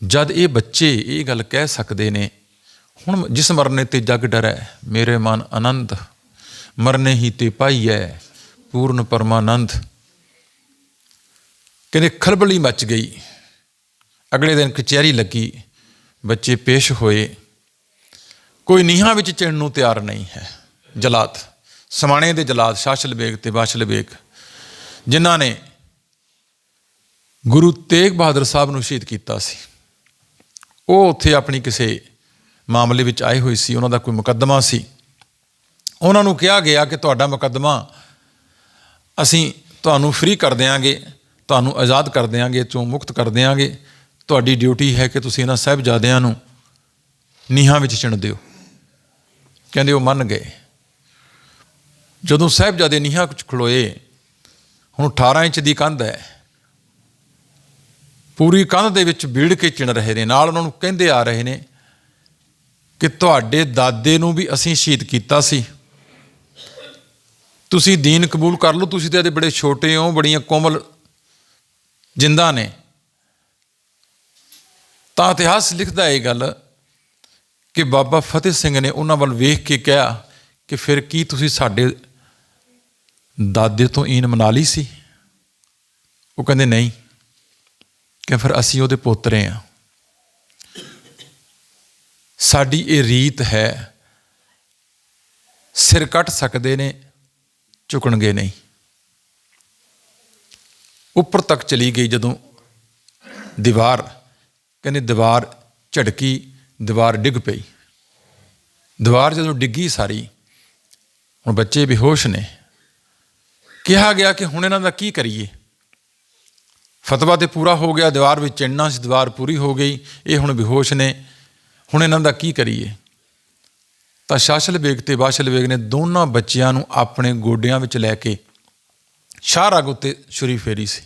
ਜਦ ਇਹ ਬੱਚੇ ਇਹ ਗੱਲ ਕਹਿ ਸਕਦੇ ਨੇ, ਹੁਣ ਜਿਸ ਮਰਨੇ ਤੇ ਜਗ ਡਰੈ, ਮੇਰੇ ਮਨ ਆਨੰਦ। ਮਰਨੇ ਹੀ ਤੇ ਪਾਈਐ, ਪੂਰਨ ਪਰਮਾਨੰਦ। ਕਹਿੰਦੇ ਖਲਬਲੀ ਮਚ ਗਈ। ਅਗਲੇ ਦਿਨ ਕਚਹਿਰੀ ਲੱਗੀ, ਬੱਚੇ ਪੇਸ਼ ਹੋਏ। ਕੋਈ ਨੀਹਾਂ ਵਿੱਚ ਚਿਣ ਨੂੰ ਤਿਆਰ ਨਹੀਂ ਹੈ। ਜਲਾਦ, ਸਮਾਣੇ ਦੇ ਜਲਾਦ ਸ਼ਾਸ਼ਲ ਬੇਗ ਤੇ ਬਾਸ਼ਲ ਬੇਗ। ਜਿਨ੍ਹਾਂ ਨੇ ਗੁਰੂ ਤੇਗ ਬਹਾਦਰ ਸਾਹਿਬ ਨੂੰ ਸ਼ਹੀਦ ਕੀਤਾ ਸੀ। ਉਹ ਉੱਥੇ ਆਪਣੀ ਕਿਸੇ ਮਾਮਲੇ ਵਿੱਚ ਆਏ ਹੋਏ ਸੀ, ਉਹਨਾਂ ਦਾ ਕੋਈ ਮੁਕੱਦਮਾ ਸੀ। ਉਹਨਾਂ ਨੂੰ ਕਿਹਾ ਗਿਆ ਕਿ ਤੁਹਾਡਾ ਮੁਕੱਦਮਾ ਅਸੀਂ ਤੁਹਾਨੂੰ ਫ੍ਰੀ ਕਰ ਦਿਆਂਗੇ, ਤੁਹਾਨੂੰ ਆਜ਼ਾਦ ਕਰ ਦਿਆਂਗੇ, ਚੋਂ ਮੁਕਤ ਕਰ ਦਿਆਂਗੇ। ਤੁਹਾਡੀ ਡਿਊਟੀ ਹੈ ਕਿ ਤੁਸੀਂ ਇਹਨਾਂ ਸਾਹਿਬਜ਼ਾਦਿਆਂ ਨੂੰ ਨੀਹਾਂ ਵਿੱਚ ਚਿਣ ਦਿਓ। ਕਹਿੰਦੇ ਉਹ ਮੰਨ ਗਏ। ਜਦੋਂ ਸਾਹਿਬਜ਼ਾਦੇ ਨੀਹਾਂ ਵਿੱਚ ਖਲੋਏ, ਹੁਣ 18 ਇੰਚ ਦੀ ਕੰਧ ਹੈ ਪੂਰੀ ਕੰਧ ਦੇ ਵਿੱਚ ਭੀੜ ਕੇ ਚਿਣ ਰਹੇ ਨੇ, ਨਾਲ ਉਹਨਾਂ ਨੂੰ ਕਹਿੰਦੇ ਆ ਰਹੇ ਨੇ ਕਿ ਤੁਹਾਡੇ ਦਾਦੇ ਨੂੰ ਵੀ ਅਸੀਂ ਸ਼ਹੀਦ ਕੀਤਾ ਸੀ। ਤੁਸੀਂ ਦੀਨ ਕਬੂਲ ਕਰ ਲਓ, ਤੁਸੀਂ ਤੇ ਅਜੇ ਬੜੇ ਛੋਟੇ ਹੋ, ਬੜੀਆਂ ਕੋਮਲ ਜਿੰਦਾ ਨੇ। ਤਾਂ ਇਤਿਹਾਸ ਲਿਖਦਾ ਇਹ ਗੱਲ ਕਿ ਬਾਬਾ ਫਤਿਹ ਸਿੰਘ ਨੇ ਉਹਨਾਂ ਵੱਲ ਵੇਖ ਕੇ ਕਿਹਾ ਕਿ ਫਿਰ ਕੀ ਤੁਸੀਂ ਸਾਡੇ ਦਾਦੇ ਤੋਂ ਈਨ ਮਨਾ ਲਈ ਸੀ? ਉਹ ਕਹਿੰਦੇ, ਨਹੀਂ। ਕਿ ਫਿਰ ਅਸੀਂ ਉਹਦੇ ਪੋਤਰੇ ਆ ਸਾਡੀ ਇਹ ਰੀਤ ਹੈ, ਸਿਰ ਕੱਟ ਸਕਦੇ ਨੇ, ਝੁਕਣਗੇ ਨਹੀਂ। ਉੱਪਰ ਤੱਕ ਚਲੀ ਗਈ ਜਦੋਂ ਦੀਵਾਰ, ਕਹਿੰਦੇ ਦੀਵਾਰ ਝਟਕੀ ਦੀਵਾਰ ਡਿੱਗ ਪਈ। ਦੀਵਾਰ ਜਦੋਂ ਡਿੱਗੀ ਸਾਰੀ, ਹੁਣ ਬੱਚੇ ਬੇਹੋਸ਼ ਨੇ। ਕਿਹਾ ਗਿਆ ਕਿ ਹੁਣ ਇਹਨਾਂ ਦਾ ਕੀ ਕਰੀਏ? ਫਤਵਾ ਤੇ ਪੂਰਾ ਹੋ ਗਿਆ, ਦੀਵਾਰ ਵਿੱਚ ਚਿਣਨਾ ਸੀ, ਦੀਵਾਰ ਪੂਰੀ ਹੋ ਗਈ, ਇਹ ਹੁਣ ਬੇਹੋਸ਼ ਨੇ। ਹੁਣ ਇਹਨਾਂ ਦਾ ਕੀ ਕਰੀਏ? ਤਾਂ ਸ਼ਾਸਲ ਬੇਗ ਤੇ ਬਾਸ਼ਲ ਬੇਗ ਨੇ ਦੋਨਾਂ ਬੱਚਿਆਂ ਨੂੰ ਆਪਣੇ ਗੋਡਿਆਂ ਵਿੱਚ ਲੈ ਕੇ ਸ਼ਾਹਰਾਗ ਉੱਤੇ ਛੁਰੀ ਫੇਰੀ ਸੀ।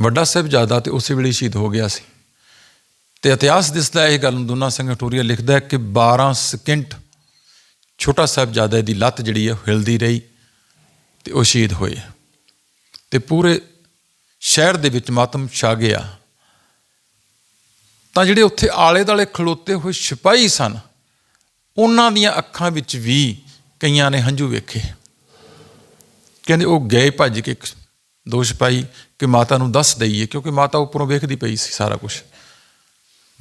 ਵੱਡਾ ਸਾਹਿਬਜ਼ਾਦਾ ਤੇ ਉਸੇ ਵੇਲੇ ਸ਼ਹੀਦ ਹੋ ਗਿਆ ਸੀ। ਤੇ ਇਤਿਹਾਸ ਦਿਸਦਾ ਇਹ ਗੱਲ ਨੂੰ ਦੋਨਾ ਸਿੰਘ ਟੋਰੀਆ ਲਿਖਦਾ ਹੈ ਕਿ 12 ਸਕਿੰਟ ਛੋਟਾ ਸਾਹਿਬਜ਼ਾਦਾ ਦੀ ਲੱਤ ਜਿਹੜੀ ਹੈ ਹਿਲਦੀ ਰਹੀ ਤੇ ਉਹ ਸ਼ਹੀਦ ਹੋਏ। ਤੇ ਪੂਰੇ ਸ਼ਹਿਰ ਦੇ ਵਿੱਚ ਮਾਤਮ ਛਾ ਗਿਆ। ਤਾਂ ਜਿਹੜੇ ਉੱਥੇ ਆਲੇ ਦਾਲੇ ਖਲੋਤੇ ਹੋਏ ਸਿਪਾਹੀ ਸਨ, ਉਹਨਾਂ ਦੀਆਂ ਅੱਖਾਂ ਵਿੱਚ ਵੀ ਕਈਆਂ ਨੇ ਹੰਝੂ ਵੇਖੇ। ਕਹਿੰਦੇ, ਉਹ ਗਏ ਭੱਜ ਕੇ ਦੋ ਸਿਪਾਹੀ ਕਿ ਮਾਤਾ ਨੂੰ ਦੱਸ ਦਈਏ, ਕਿਉਂਕਿ ਮਾਤਾ ਉੱਪਰੋਂ ਵੇਖਦੀ ਪਈ ਸੀ ਸਾਰਾ ਕੁਝ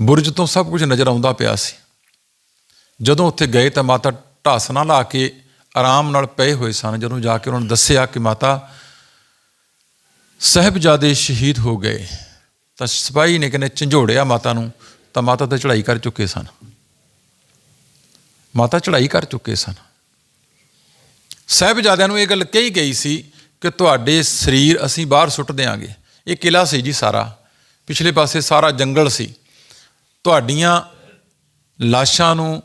ਬੁਰਜ ਤੋਂ ਸਭ ਕੁਝ ਨਜ਼ਰ ਆਉਂਦਾ ਪਿਆ ਸੀ। ਜਦੋਂ ਉੱਥੇ ਗਏ ਤਾਂ ਮਾਤਾ ਢਾਸਣਾ ਲਾ ਕੇ ਆਰਾਮ ਨਾਲ ਪਏ ਹੋਏ ਸਨ। ਜਦੋਂ ਜਾ ਕੇ ਉਹਨਾਂ ਨੇ ਦੱਸਿਆ ਕਿ ਮਾਤਾ ਸਾਹਿਬਜ਼ਾਦੇ ਸ਼ਹੀਦ ਹੋ ਗਏ, ਤਾਂ ਸਿਪਾਹੀ ਨੇ ਕਹਿੰਦੇ ਝੰਜੋੜਿਆ ਮਾਤਾ ਨੂੰ, ਤਾਂ ਮਾਤਾ ਤੇ ਚੜ੍ਹਾਈ ਕਰ ਚੁੱਕੇ ਸਨ। ਮਾਤਾ ਚੜ੍ਹਾਈ ਕਰ ਚੁੱਕੇ ਸਨ। ਸਾਹਿਬਜ਼ਾਦਿਆਂ ਨੂੰ ਇਹ ਗੱਲ ਕਹੀ ਗਈ ਸੀ ਕਿ ਤੁਹਾਡੇ ਸਰੀਰ ਅਸੀਂ ਬਾਹਰ ਸੁੱਟ ਦੇਾਂਗੇ ਇਹ ਕਿਲਾ ਸੀ ਜੀ ਸਾਰਾ। ਪਿਛਲੇ ਪਾਸੇ ਸਾਰਾ ਜੰਗਲ ਸੀ। ਤੁਹਾਡੀਆਂ ਲਾਸ਼ਾਂ ਨੂੰ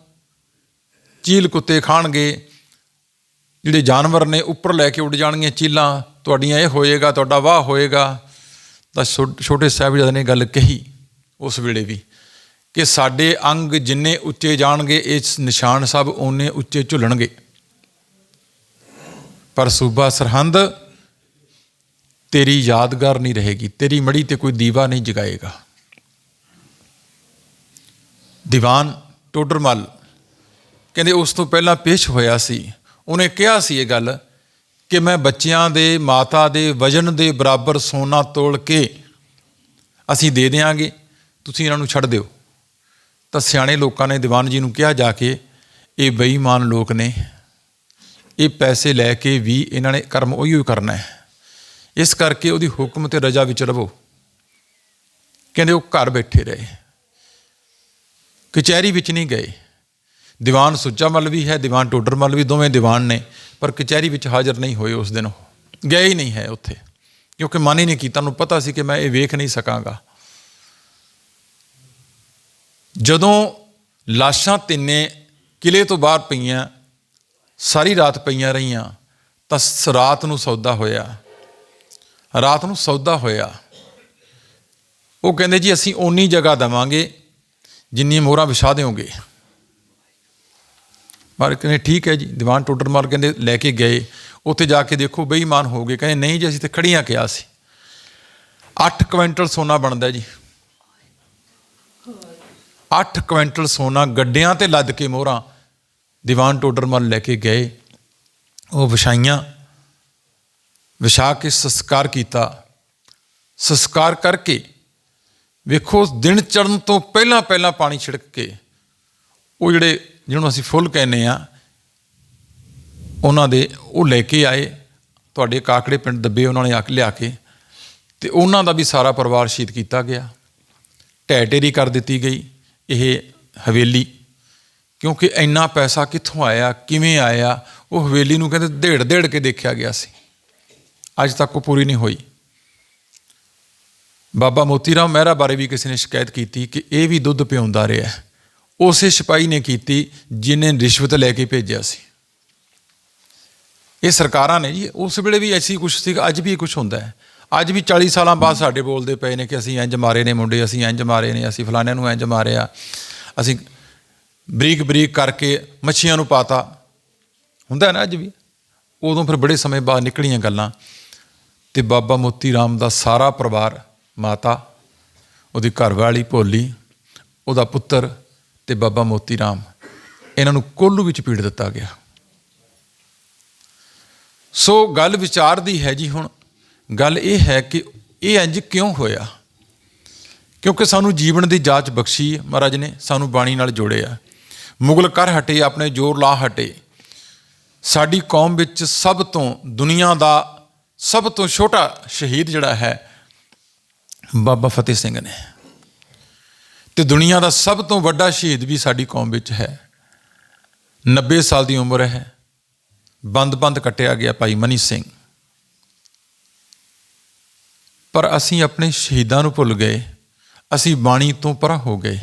ਚੀਲ ਕੁੱਤੇ ਖਾਣਗੇ ਜਿਹੜੇ ਜਾਨਵਰ ਨੇ ਉੱਪਰ ਲੈ ਕੇ ਉੱਡ ਜਾਣਗੀਆਂ ਚੀਲਾਂ, ਤੁਹਾਡੀਆਂ ਇਹ ਹੋਏਗਾ, ਤੁਹਾਡਾ ਵਾਹ ਹੋਏਗਾ। ਤਾਂ ਛੋ- ਛੋਟੇ ਸਾਹਿਬਜ਼ਾਦੇ ਨੇ ਗੱਲ ਕਹੀ ਉਸ ਵੇਲੇ ਵੀ ਕਿ ਸਾਡੇ ਅੰਗ ਜਿੰਨੇ ਉੱਚੇ ਜਾਣਗੇ, ਇਸ ਨਿਸ਼ਾਨ ਸਭ ਓਨੇ ਉੱਚੇ ਝੁੱਲਣਗੇ। ਪਰ ਸੂਬਾ ਸਰਹੰਦ, ਤੇਰੀ ਯਾਦਗਾਰ ਨਹੀਂ ਰਹੇਗੀ, ਤੇਰੀ ਮੜੀ ਤੇ ਕੋਈ ਦੀਵਾ ਨਹੀਂ ਜਗਾਏਗਾ। ਦੀਵਾਨ, ਟੋਡਰਮਲ ਕਹਿੰਦੇ ਉਸ ਤੋਂ ਪਹਿਲਾਂ ਪੇਸ਼ ਹੋਇਆ ਸੀ ਉਹਨੇ ਕਿਹਾ ਸੀ ਇਹ ਗੱਲ ਕਿ ਮੈਂ ਬੱਚਿਆਂ ਦੇ, ਮਾਤਾ ਦੇ, ਵਜਨ ਦੇ ਬਰਾਬਰ ਸੋਨਾ ਤੋਲ ਕੇ ਅਸੀਂ ਦੇ ਦੇਵਾਂਗੇ ਤੁਸੀਂ ਇਹਨਾਂ ਨੂੰ ਛੱਡ ਦਿਓ। ਤਾਂ ਸਿਆਣੇ ਲੋਕਾਂ ਨੇ ਦੀਵਾਨ ਜੀ ਨੂੰ ਕਿਹਾ ਜਾ ਕੇ, ਇਹ ਬੇਈਮਾਨ ਲੋਕ ਨੇ, ਇਹ ਪੈਸੇ ਲੈ ਕੇ ਵੀ ਇਹਨਾਂ ਨੇ ਕਰਮ ਉਹੀ ਕਰਨਾ ਹੈ। ਇਸ ਕਰਕੇ ਉਹਦੀ ਹੁਕਮ ਤੇ ਰਜਾ ਵਿੱਚ ਰਵੋ। ਕਹਿੰਦੇ ਉਹ ਘਰ ਬੈਠੇ ਰਹੇ। ਕਚਹਿਰੀ ਵਿੱਚ ਨਹੀਂ ਗਏ। ਦੀਵਾਨ ਸੁੱਚਾ ਮੱਲ ਵੀ ਹੈ, ਦੀਵਾਨ ਟੋਡਰ ਮੱਲ ਵੀ ਦੋਵੇਂ ਦੀਵਾਨ ਨੇ, ਪਰ ਕਚਹਿਰੀ ਵਿੱਚ ਹਾਜ਼ਰ ਨਹੀਂ ਹੋਏ ਉਸ ਦਿਨ ਉਹ। ਗਏ ਹੀ ਨਹੀਂ ਹੈ ਉੱਥੇ ਕਿਉਂਕਿ ਮਨ ਹੀ ਨਹੀਂ ਕੀਤਾ। ਨੂੰ ਪਤਾ ਸੀ ਕਿ ਮੈਂ ਇਹ ਵੇਖ ਨਹੀਂ ਸਕਾਂਗਾ। ਜਦੋਂ ਲਾਸ਼ਾਂ ਤਿੰਨੇ ਕਿਲੇ ਤੋਂ ਬਾਹਰ ਪਈਆਂ, ਸਾਰੀ ਰਾਤ ਪਈਆਂ ਰਹੀਆਂ, ਤਾਂ ਸ- ਰਾਤ ਨੂੰ ਸੌਦਾ ਹੋਇਆ। ਰਾਤ ਨੂੰ ਸੌਦਾ ਹੋਇਆ। ਉਹ ਕਹਿੰਦੇ ਜੀ, ਅਸੀਂ ਓਨੀ ਜਗ੍ਹਾ ਦਵਾਂਗੇ ਜਿੰਨੀ ਮੋਹਰਾਂ ਵਿਛਾ ਦਿਓਗੇ। ਪਰ ਕਹਿੰਦੇ, ਠੀਕ ਹੈ ਜੀ। ਦੀਵਾਨ ਟੋਡਰਮਲ ਕਹਿੰਦੇ, ਲੈ ਕੇ ਗਏ। ਉੱਥੇ ਜਾ ਕੇ ਦੇਖੋ ਬੇਈਮਾਨ ਹੋ ਗਏ। ਕਹਿੰਦੇ, ਨਹੀਂ ਜੀ, ਅਸੀਂ ਤੇ ਖੜੀਆਂ ਕਿਹਾ ਸੀ? 8 ਕੁਇੰਟਲ ਸੋਨਾ ਬਣਦਾ ਜੀ। 8 ਕੁਇੰਟਲ ਸੋਨਾ ਗੱਡਿਆਂ ਤੇ ਲੱਦ ਕੇ ਮੋਹਰਾਂ ਦੀਵਾਨ ਟੋਡਰਮਲ ਲੈ ਕੇ ਗਏ। ਉਹ ਵਿਛਾਈਆਂ, ਵਿਛਾ ਕੇ ਸੰਸਕਾਰ ਕੀਤਾ। ਸੰਸਕਾਰ ਕਰਕੇ ਵੇਖੋ ਦਿਨ ਚੜਨ ਤੋਂ ਪਹਿਲਾਂ ਪਹਿਲਾਂ ਪਾਣੀ ਛਿੜਕ ਕੇ ਉਹ ਜਿਹੜੇ ਜਿਹਨੂੰ ਅਸੀਂ ਫੁੱਲ ਕਹਿੰਦੇ ਆ ਉਹਨਾਂ ਦੇ ਉਹ ਲੈ ਕੇ ਆਏ, ਤੁਹਾਡੇ ਕਾਕੜੇ ਪਿੰਡ ਦੱਬੇ ਉਹਨਾਂ ਨੇ ਆ ਕੇ ਲਿਆ ਕੇ, ਤੇ ਉਹਨਾਂ ਦਾ ਵੀ ਸਾਰਾ ਪਰਿਵਾਰ ਸ਼ਹੀਦ ਕੀਤਾ ਗਿਆ। ਢਹਿ ਢੇਰੀ ਕਰ ਦਿੱਤੀ ਗਈ ਇਹ ਹਵੇਲੀ, ਕਿਉਂਕਿ ਇੰਨਾ ਪੈਸਾ ਕਿੱਥੋਂ ਆਇਆ, ਕਿਵੇਂ ਆਇਆ, ਉਹ ਹਵੇਲੀ ਨੂੰ ਕਹਿੰਦੇ ਢੇੜ ਢੇੜ ਕੇ ਦੇਖਿਆ ਗਿਆ ਸੀ। ਅੱਜ ਤੱਕ ਉਹ ਪੂਰੀ ਨਹੀਂ ਹੋਈ। ਬਾਬਾ ਮੋਤੀ ਰਾਮ ਮਹਿਰਾ ਬਾਰੇ ਵੀ ਕਿਸੇ ਨੇ ਸ਼ਿਕਾਇਤ ਕੀਤੀ ਕਿ ਇਹ ਵੀ ਦੁੱਧ ਪਿਉਂਦਾ ਰਿਹਾ ਉਸੇ ਸਿਪਾਹੀ ਨੇ ਕੀਤੀ ਜਿਨੇ ਰਿਸ਼ਵਤ ਲੈ ਕੇ ਭੇਜਿਆ ਸੀ। ਇਹ ਸਰਕਾਰਾਂ ਨੇ ਜੀ, ਉਸ ਵੇਲੇ ਵੀ ਐਸੀ ਕੁਝ ਸੀ ਅੱਜ ਵੀ ਇਹ ਕੁਝ ਹੁੰਦਾ ਹੈ। ਅੱਜ ਵੀ 40 ਸਾਲਾਂ ਬਾਅਦ ਸਾਡੇ ਬੋਲਦੇ ਪਏ ਨੇ ਕਿ ਅਸੀਂ ਇੰਜ ਮਾਰੇ ਨੇ ਮੁੰਡੇ, ਅਸੀਂ ਇੰਜ ਮਾਰੇ ਨੇ, ਅਸੀਂ ਫਲਾਣਿਆਂ ਨੂੰ ਇੰਜ ਮਾਰਿਆ। ਅਸੀਂ ਬਰੀਕ ਬਰੀਕ ਕਰਕੇ ਮੱਛੀਆਂ ਨੂੰ ਪਾਤਾ। ਹੁੰਦਾ ਨਾ ਅੱਜ ਵੀ। ਉਦੋਂ ਫਿਰ ਬੜੇ ਸਮੇਂ ਬਾਅਦ ਨਿਕਲੀਆਂ ਗੱਲਾਂ। ਤੇ ਬਾਬਾ ਮੋਤੀ ਰਾਮ ਦਾ ਸਾਰਾ ਪਰਿਵਾਰ ਮਾਤਾ, ਉਹਦੀ ਘਰਵਾਲੀ ਭੋਲੀ, ਉਹਦਾ ਪੁੱਤਰ ਤੇ ਬਾਬਾ ਮੋਤੀ ਰਾਮ ਇਹਨਾਂ ਨੂੰ ਕੋਲੂ ਵਿੱਚ ਪੀੜ ਦਿੱਤਾ ਗਿਆ। ਸੋ ਗੱਲ ਵਿਚਾਰ ਦੀ ਹੈ ਜੀ ਹੁਣ। ਗੱਲ ਇਹ ਹੈ ਕਿ ਇਹ ਇੰਜ ਕਿਉਂ ਹੋਇਆ? ਕਿਉਂਕਿ ਸਾਨੂੰ ਜੀਵਨ ਦੀ ਜਾਂਚ ਬਖਸ਼ੀ ਮਹਾਰਾਜ ਨੇ, ਸਾਨੂੰ ਬਾਣੀ ਨਾਲ ਜੋੜਿਆ ਮੁਗਲ ਕਰ ਹਟੇ, ਆਪਣੇ ਜ਼ੋਰ ਲਾ ਹਟੇ। ਸਾਡੀ ਕੌਮ ਵਿੱਚ ਸਭ ਤੋਂ ਦੁਨੀਆ ਦਾ ਸਭ ਤੋਂ ਛੋਟਾ ਸ਼ਹੀਦ ਜਿਹੜਾ ਹੈ, ਬਾਬਾ ਫਤਿਹ ਸਿੰਘ ਨੇ। ਤੇ ਦੁਨੀਆ ਦਾ ਸਭ ਤੋਂ ਵੱਡਾ ਸ਼ਹੀਦ ਵੀ ਸਾਡੀ ਕੌਮ ਵਿੱਚ ਹੈ। 90 ਸਾਲ ਦੀ ਉਮਰ ਹੈ। ਬੰਦ-ਬੰਦ ਕੱਟਿਆ ਗਿਆ ਭਾਈ ਮਨੀ ਸਿੰਘ। ਪਰ ਅਸੀਂ ਆਪਣੇ ਸ਼ਹੀਦਾਂ ਨੂੰ ਭੁੱਲ ਗਏ। ਅਸੀਂ ਬਾਣੀ ਤੋਂ ਪਰਾਂ ਹੋ ਗਏ।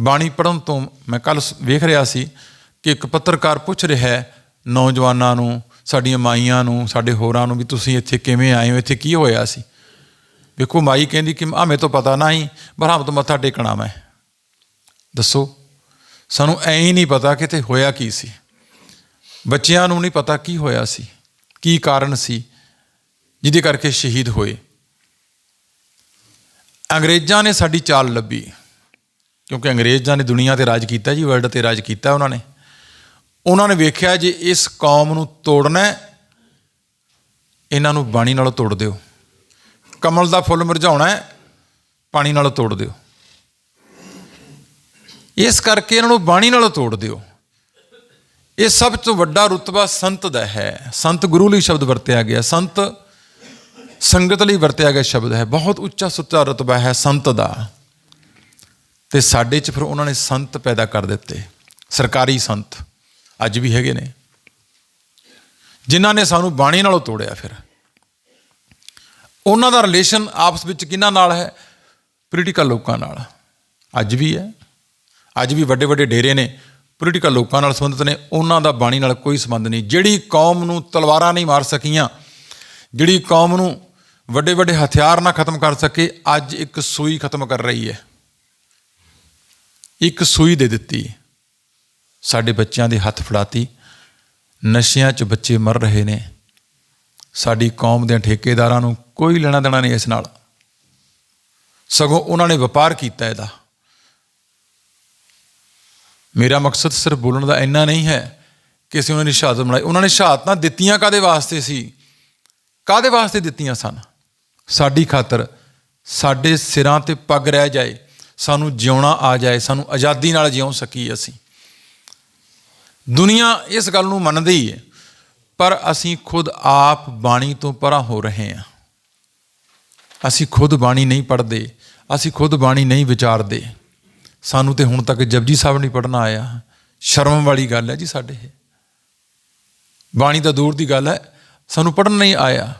ਬਾਣੀ ਪੜਨ ਤੋਂ ਮੈਂ ਕੱਲ ਵੇਖ ਰਿਹਾ ਸੀ ਕਿ ਇੱਕ ਪੱਤਰਕਾਰ ਪੁੱਛ ਰਿਹਾ ਹੈ, ਨੌਜਵਾਨਾਂ ਨੂੰ, ਸਾਡੀਆਂ ਮਾਈਆਂ ਨੂੰ, ਸਾਡੇ ਹੋਰਾਂ ਨੂੰ ਵੀ ਤੁਸੀਂ ਇੱਥੇ ਕਿਵੇਂ ਆਏ ਹੋ, ਇੱਥੇ ਕੀ ਹੋਇਆ ਸੀ? ਵੇਖੋ ਮਾਈ ਕਹਿੰਦੀ ਕਿ ਆ ਤੋਂ ਪਤਾ ਨਹੀਂ ਬਰਹਮ ਤੋਂ ਮੱਥਾ ਟੇਕਣਾ ਮੈਂ। ਦੱਸੋ, ਸਾਨੂੰ ਐਂ ਹੀ ਨਹੀਂ ਪਤਾ ਕਿ ਤੇ ਹੋਇਆ ਕੀ ਸੀ। ਬੱਚਿਆਂ ਨੂੰ ਨਹੀਂ ਪਤਾ ਕੀ ਹੋਇਆ ਸੀ, ਕੀ ਕਾਰਨ ਸੀ, ਜਿਹਦੇ ਕਰਕੇ ਸ਼ਹੀਦ ਹੋਏ। ਅੰਗਰੇਜ਼ਾਂ ਨੇ ਸਾਡੀ ਚਾਲ ਲੱਭੀ, ਕਿਉਂਕਿ ਅੰਗਰੇਜ਼ਾਂ ਨੇ ਦੁਨੀਆ ਤੇ ਰਾਜ ਕੀਤਾ ਜੀ, ਵਰਲਡ ਤੇ ਰਾਜ ਕੀਤਾ ਉਹਨਾਂ ਨੇ। ਉਹਨਾਂ ਨੇ ਵੇਖਿਆ ਜੇ ਇਸ ਕੌਮ ਨੂੰ ਤੋੜਨਾ ਇਹਨਾਂ ਨੂੰ ਬਾਣੀ ਨਾਲੋਂ ਤੋੜ ਦਿਓ। ਕਮਲ ਦਾ ਫੁੱਲ ਮੁਰਝਾਉਣਾ ਹੈ, ਪਾਣੀ ਨਾਲੋਂ ਤੋੜ ਦਿਓ। ਇਸ ਕਰਕੇ ਇਹਨਾਂ ਨੂੰ ਬਾਣੀ ਨਾਲੋਂ ਤੋੜ ਦਿਓ। ਇਹ ਸਭ ਤੋਂ ਵੱਡਾ ਰੁਤਬਾ ਸੰਤ ਦਾ ਹੈ। ਸੰਤ ਗੁਰੂ ਲਈ ਸ਼ਬਦ ਵਰਤਿਆ ਗਿਆ। ਸੰਤ ਸੰਗਤ ਲਈ ਵਰਤਿਆ ਗਿਆ ਸ਼ਬਦ ਹੈ। ਬਹੁਤ ਉੱਚਾ ਸੁੱਚਾ ਰਤਬਾ ਹੈ ਸੰਤ ਦਾ। ਤੇ ਸਾਡੇ 'ਚ ਫਿਰ ਉਹਨਾਂ ਨੇ ਸੰਤ ਪੈਦਾ ਕਰ ਦਿੱਤੇ। ਸਰਕਾਰੀ ਸੰਤ ਅੱਜ ਵੀ ਹੈਗੇ ਨੇ। ਜਿਨ੍ਹਾਂ ਨੇ ਸਾਨੂੰ ਬਾਣੀ ਨਾਲੋਂ ਤੋੜਿਆ ਫਿਰ। ਉਹਨਾਂ ਦਾ ਰਿਲੇਸ਼ਨ ਆਪਸ ਵਿੱਚ ਕਿਹਨਾਂ ਨਾਲ ਹੈ? ਪੋਲੀਟੀਕਲ ਲੋਕਾਂ ਨਾਲ। ਅੱਜ ਵੀ ਹੈ। ਅੱਜ ਵੀ ਵੱਡੇ ਵੱਡੇ ਡੇਰੇ ਨੇ। ਪੋਲੀਟੀਕਲ ਲੋਕਾਂ ਨਾਲ ਸੰਬੰਧਿਤ ਨੇ। ਉਹਨਾਂ ਦਾ ਬਾਣੀ ਨਾਲ ਕੋਈ ਸੰਬੰਧ ਨਹੀਂ। ਜਿਹੜੀ ਕੌਮ ਨੂੰ ਤਲਵਾਰਾਂ ਨਹੀਂ ਮਾਰ ਸਕੀਆਂ, ਜਿਹੜੀ ਕੌਮ ਨੂੰ ਵੱਡੇ ਵੱਡੇ ਹਥਿਆਰ ਨਾਲ ਖਤਮ ਕਰ ਸਕੇ, ਅੱਜ ਇੱਕ ਸੂਈ ਖਤਮ ਕਰ ਰਹੀ ਹੈ। ਇੱਕ ਸੂਈ ਦੇ ਦਿੱਤੀ। ਸਾਡੇ ਬੱਚਿਆਂ ਦੇ ਹੱਥ ਫੜਾਤੀ। ਨਸ਼ਿਆਂ 'ਚ ਬੱਚੇ ਮਰ ਰਹੇ ਨੇ। ਸਾਡੀ ਕੌਮ ਦੇ ਠੇਕੇਦਾਰਾਂ ਨੂੰ ਕੋਈ ਲੈਣਾ ਦੇਣਾ ਨਹੀਂ ਇਸ ਨਾਲ। ਸਗੋਂ ਉਹਨਾਂ ਨੇ ਵਪਾਰ ਕੀਤਾ ਇਹਦਾ। ਮੇਰਾ ਮਕਸਦ ਸਿਰਫ ਬੋਲਣ ਦਾ ਇੰਨਾ ਨਹੀਂ ਹੈ ਕਿ ਅਸੀਂ ਉਹਨਾਂ ਦੀ ਸ਼ਹਾਦਤ ਬਣਾਈ। ਉਹਨਾਂ ਨੇ ਸ਼ਹਾਦਤਾਂ ਦਿੱਤੀਆਂ ਕਾਦੇ ਵਾਸਤੇ ਸੀ? ਕਾਦੇ ਵਾਸਤੇ ਦਿੱਤੀਆਂ ਸਨ? ਸਾਡੀ ਖਾਤਰ ਸਾਡੇ ਸਿਰਾਂ ਤੇ ਪੱਗ ਰਹਿ ਜਾਏ, ਸਾਨੂੰ ਜਿਉਣਾ ਆ ਜਾਏ, ਸਾਨੂੰ ਆਜ਼ਾਦੀ ਨਾਲ ਜਿਉਂ ਸਕੀ ਅਸੀਂ। ਦੁਨੀਆ ਇਸ ਗੱਲ ਨੂੰ ਮੰਨਦੀ ਹੈ ਪਰ ਅਸੀਂ ਖੁਦ ਆਪ ਬਾਣੀ ਤੋਂ ਪਰਾਂ ਹੋ ਰਹੇ ਹਾਂ। ਅਸੀਂ ਖੁਦ ਬਾਣੀ ਨਹੀਂ ਪੜ੍ਹਦੇ, ਅਸੀਂ ਖੁਦ ਬਾਣੀ ਨਹੀਂ ਵਿਚਾਰਦੇ। ਸਾਨੂੰ ਤੇ ਹੁਣ ਤੱਕ ਜਪਜੀ ਸਾਹਿਬ ਨਹੀਂ ਪੜਨਾ ਆਇਆ। ਸ਼ਰਮ ਵਾਲੀ ਗੱਲ ਹੈ ਜੀ ਸਾਡੇ। ਇਹ ਬਾਣੀ ਤਾਂ ਦੂਰ ਦੀ ਗੱਲ ਹੈ, ਸਾਨੂੰ ਪੜਨ ਨਹੀਂ ਆਇਆ।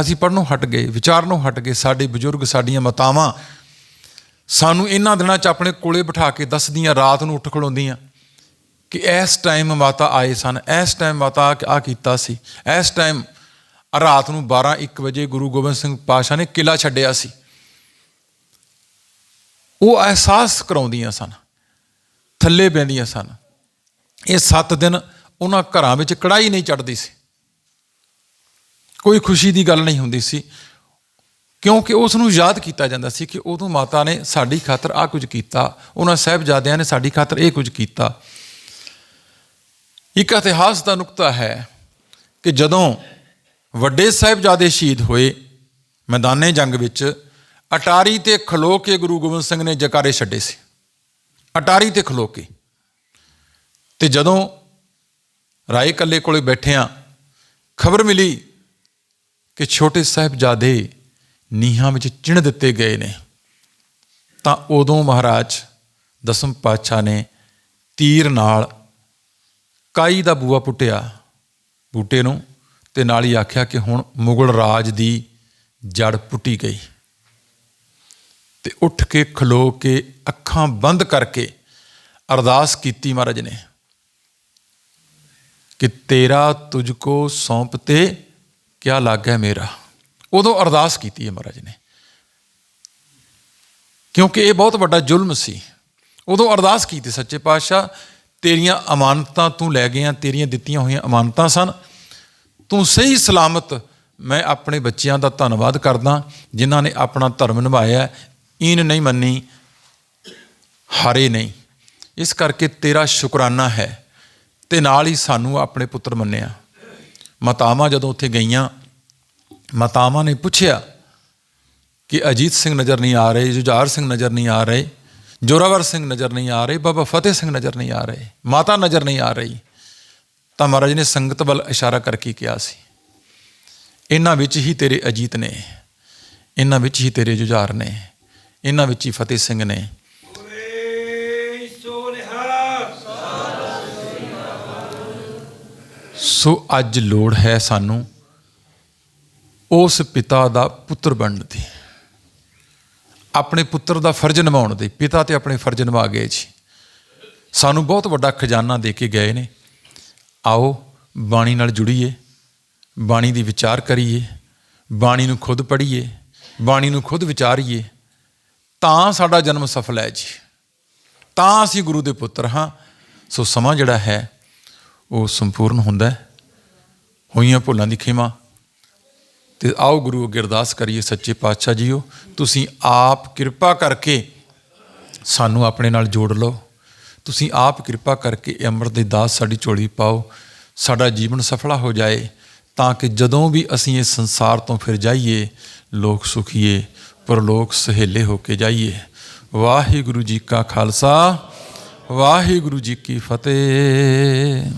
ਅਸੀਂ ਪੜਨੋਂ ਹਟ ਗਏ, ਵਿਚਾਰਨੋਂ ਹਟ ਗਏ, ਸਾਡੇ ਬਜ਼ੁਰਗ, ਸਾਡੀਆਂ ਮਾਤਾਵਾਂ ਸਾਨੂੰ ਇਹਨਾਂ ਦਿਨਾਂ 'ਚ ਆਪਣੇ ਕੋਲੇ ਬਿਠਾ ਕੇ ਦੱਸਦੀਆਂ, ਰਾਤ ਨੂੰ ਉੱਠ ਖਲੋਂਦੀਆਂ ਕਿ ਇਸ ਟਾਈਮ ਮਾਤਾ ਆਏ ਸਨ, ਇਸ ਟਾਈਮ ਮਾਤਾ ਆ ਕੀਤਾ ਸੀ, ਇਸ ਟਾਈਮ ਰਾਤ ਨੂੰ 12 1 ਵਜੇ ਗੁਰੂ ਗੋਬਿੰਦ ਸਿੰਘ ਪਾਸ਼ਾ ਨੇ ਕਿਲਾ ਛੱਡਿਆ ਸੀ। ਉਹ ਅਹਿਸਾਸ ਕਰਾਉਂਦੀਆਂ ਸਨ, ਥੱਲੇ ਬੈੰਦੀਆਂ ਸਨ। ਇਹ 7 ਦਿਨ ਉਹਨਾਂ ਘਰਾਂ ਵਿੱਚ ਕੜਾਈ ਨਹੀਂ ਚੜਦੀ ਸੀ। ਕੋਈ ਖੁਸ਼ੀ ਦੀ ਗੱਲ ਨਹੀਂ ਹੁੰਦੀ ਸੀ, ਕਿਉਂਕਿ ਉਸ ਨੂੰ ਯਾਦ ਕੀਤਾ ਜਾਂਦਾ ਸੀ ਕਿ ਉਦੋਂ ਮਾਤਾ ਨੇ ਸਾਡੀ ਖਾਤਰ ਆ ਕੁਝ ਕੀਤਾ, ਉਹਨਾਂ ਸਹਿਬਜ਼ਾਦਿਆਂ ਨੇ ਸਾਡੀ ਖਾਤਰ ਇਹ ਕੁਝ ਕੀਤਾ। ਇੱਕ ਇਤਿਹਾਸ ਦਾ ਨੁਕਤਾ ਹੈ ਕਿ ਜਦੋਂ ਵੱਡੇ ਸਾਹਿਬਜ਼ਾਦੇ ਸ਼ਹੀਦ ਹੋਏ ਮੈਦਾਨੇ ਜੰਗ ਵਿੱਚ, ਅਟਾਰੀ ਤੇ ਖਲੋ ਕੇ ਗੁਰੂ ਗੋਬਿੰਦ ਸਿੰਘ ਨੇ ਜਕਾਰੇ ਛੱਡੇ ਸੀ। ਅਟਾਰੀ ਤੇ ਖਲੋ ਕੇ ਤੇ ਜਦੋਂ ਰਾਏ ਕੱਲੇ ਕੋਲੇ ਬੈਠਿਆਂ ਖਬਰ ਮਿਲੀ ਕਿ ਛੋਟੇ ਸਾਹਿਬਜ਼ਾਦੇ ਨੀਹਾਂ ਵਿੱਚ ਚਿਣ ਦਿੱਤੇ ਗਏ ਨੇ, ਤਾਂ ਉਦੋਂ ਮਹਾਰਾਜ ਦਸਮ ਪਾਤਸ਼ਾਹ ਨੇ ਤੀਰ ਨਾਲ ਕਾਈ ਦਾ ਬੂਆ ਪੁੱਟਿਆ ਬੂਟੇ ਨੂੰ ਤੇ ਨਾਲ ਹੀ ਆਖਿਆ ਕਿ ਹੁਣ ਮੁਗਲ ਰਾਜ ਦੀ ਜੜ ਪੁੱਟੀ ਗਈ। ਤੇ ਉੱਠ ਕੇ ਖਲੋ ਕੇ ਅੱਖਾਂ ਬੰਦ ਕਰਕੇ ਅਰਦਾਸ ਕੀਤੀ ਮਹਾਰਾਜ ਨੇ ਕਿ ਤੇਰਾ ਤੁਝ ਕੋ ਸੌਂਪਤੇ ਕਿਆ ਲੱਗਾ ਮੇਰਾ। ਉਦੋਂ ਅਰਦਾਸ ਕੀਤੀ ਹੈ ਮਹਾਰਾਜ ਨੇ। ਕਿਉਂਕਿ ਇਹ ਬਹੁਤ ਵੱਡਾ ਜ਼ੁਲਮ ਸੀ। ਉਦੋਂ ਅਰਦਾਸ ਕੀਤੀ ਸੱਚੇ ਪਾਤਸ਼ਾਹ, ਤੇਰੀਆਂ ਅਮਾਨਤਾਂ ਤੂੰ ਲੈ ਗਿਆ ਤੇਰੀਆਂ ਦਿੱਤੀਆਂ ਹੋਈਆਂ ਅਮਾਨਤਾਂ ਸਨ। ਤੂੰ ਸਹੀ ਸਲਾਮਤ। ਮੈਂ ਆਪਣੇ ਬੱਚਿਆਂ ਦਾ ਧੰਨਵਾਦ ਕਰਦਾ, ਜਿਨ੍ਹਾਂ ਨੇ ਆਪਣਾ ਧਰਮ ਨਿਭਾਇਆ ਈਨ ਨਹੀਂ ਮੰਨੀ, ਹਾਰੇ ਨਹੀਂ। ਇਸ ਕਰਕੇ ਤੇਰਾ ਸ਼ੁਕਰਾਨਾ ਹੈ ਤੇ ਨਾਲ ਹੀ ਸਾਨੂੰ ਆਪਣੇ ਪੁੱਤਰ ਮੰਨਿਆ। ਮਾਤਾਵਾਂ ਜਦੋਂ ਉੱਥੇ ਗਈਆਂ, ਮਾਤਾਵਾਂ ਨੇ ਪੁੱਛਿਆ ਕਿ ਅਜੀਤ ਸਿੰਘ ਨਜ਼ਰ ਨਹੀਂ ਆ ਰਹੇ, ਜੁਝਾਰ ਸਿੰਘ ਨਜ਼ਰ ਨਹੀਂ ਆ ਰਹੇ, ਜੋਰਾਵਰ ਸਿੰਘ ਨਜ਼ਰ ਨਹੀਂ ਆ ਰਹੇ, ਬਾਬਾ ਫਤਿਹ ਸਿੰਘ ਨਜ਼ਰ ਨਹੀਂ ਆ ਰਹੇ, ਮਾਤਾ ਨਜ਼ਰ ਨਹੀਂ ਆ ਰਹੀ। ਤਾਂ ਮਹਾਰਾਜ ਨੇ ਸੰਗਤ ਵੱਲ ਇਸ਼ਾਰਾ ਕਰਕੇ ਕਿਹਾ ਸੀ, ਇਹਨਾਂ ਵਿੱਚ ਹੀ ਤੇਰੇ ਅਜੀਤ ਨੇ, ਇਹਨਾਂ ਵਿੱਚ ਹੀ ਤੇਰੇ ਜੁਝਾਰ ਨੇ, ਇਹਨਾਂ ਵਿੱਚ ਹੀ ਫਤਿਹ ਸਿੰਘ ਨੇ। ਸੋ ਅੱਜ ਲੋੜ ਹੈ ਸਾਨੂੰ ਉਸ ਪਿਤਾ ਦਾ ਪੁੱਤਰ ਬਣਨ ਦੀ। ਆਪਣੇ ਪੁੱਤਰ ਦਾ ਫਰਜ਼ ਨਿਭਾਉਣ ਦੀ, ਪਿਤਾ ਤੇ ਆਪਣੇ ਫਰਜ਼ ਨਿਭਾ ਗਏ ਜੀ। ਸਾਨੂੰ ਬਹੁਤ ਵੱਡਾ ਖਜ਼ਾਨਾ ਦੇ ਕੇ ਗਏ ਨੇ। ਆਓ ਬਾਣੀ ਨਾਲ ਜੁੜੀਏ, ਬਾਣੀ ਦੀ ਵਿਚਾਰ ਕਰੀਏ, ਬਾਣੀ ਨੂੰ ਖੁਦ ਪੜ੍ਹੀਏ, ਬਾਣੀ ਨੂੰ ਖੁਦ ਵਿਚਾਰੀਏ, ਤਾਂ ਸਾਡਾ ਜਨਮ ਸਫਲ ਹੈ ਜੀ। ਤਾਂ ਅਸੀਂ ਗੁਰੂ ਦੇ ਪੁੱਤਰ ਹਾਂ। ਸੋ ਸਮਾਂ ਜਿਹੜਾ ਹੈ, ਉਹ ਸੰਪੂਰਨ ਹੁੰਦਾ ਹੈ। ਹੋਈਆਂ ਭੁੱਲਾਂ ਦੀ ਖਿਮਾ। ਤੇ ਆਓ ਗੁਰੂ ਅੱਗੇ ਅਰਦਾਸ ਕਰੀਏ, ਸੱਚੇ ਪਾਤਸ਼ਾਹ ਜੀਓ, ਤੁਸੀਂ ਆਪ ਕਿਰਪਾ ਕਰਕੇ ਸਾਨੂੰ ਆਪਣੇ ਨਾਲ ਜੋੜ ਲਓ। ਤੁਸੀਂ ਆਪ ਕਿਰਪਾ ਕਰਕੇ ਇਹ ਅੰਮ੍ਰਿਤ ਦੇ ਦਾਸ ਸਾਡੀ ਝੋਲੀ ਪਾਓ, ਸਾਡਾ ਜੀਵਨ ਸਫਲਾ ਹੋ ਜਾਏ, ਤਾਂ ਕਿ ਜਦੋਂ ਵੀ ਅਸੀਂ ਇਸ ਸੰਸਾਰ ਤੋਂ ਫਿਰ ਜਾਈਏ, ਲੋਕ ਸੁਖੀਏ, ਪਰਲੋਕ ਸਹੇਲੇ ਹੋ ਕੇ ਜਾਈਏ। ਵਾਹਿਗੁਰੂ ਜੀ ਕਾ ਖਾਲਸਾ, ਵਾਹਿਗੁਰੂ ਜੀ ਕੀ ਫਤਿਹ।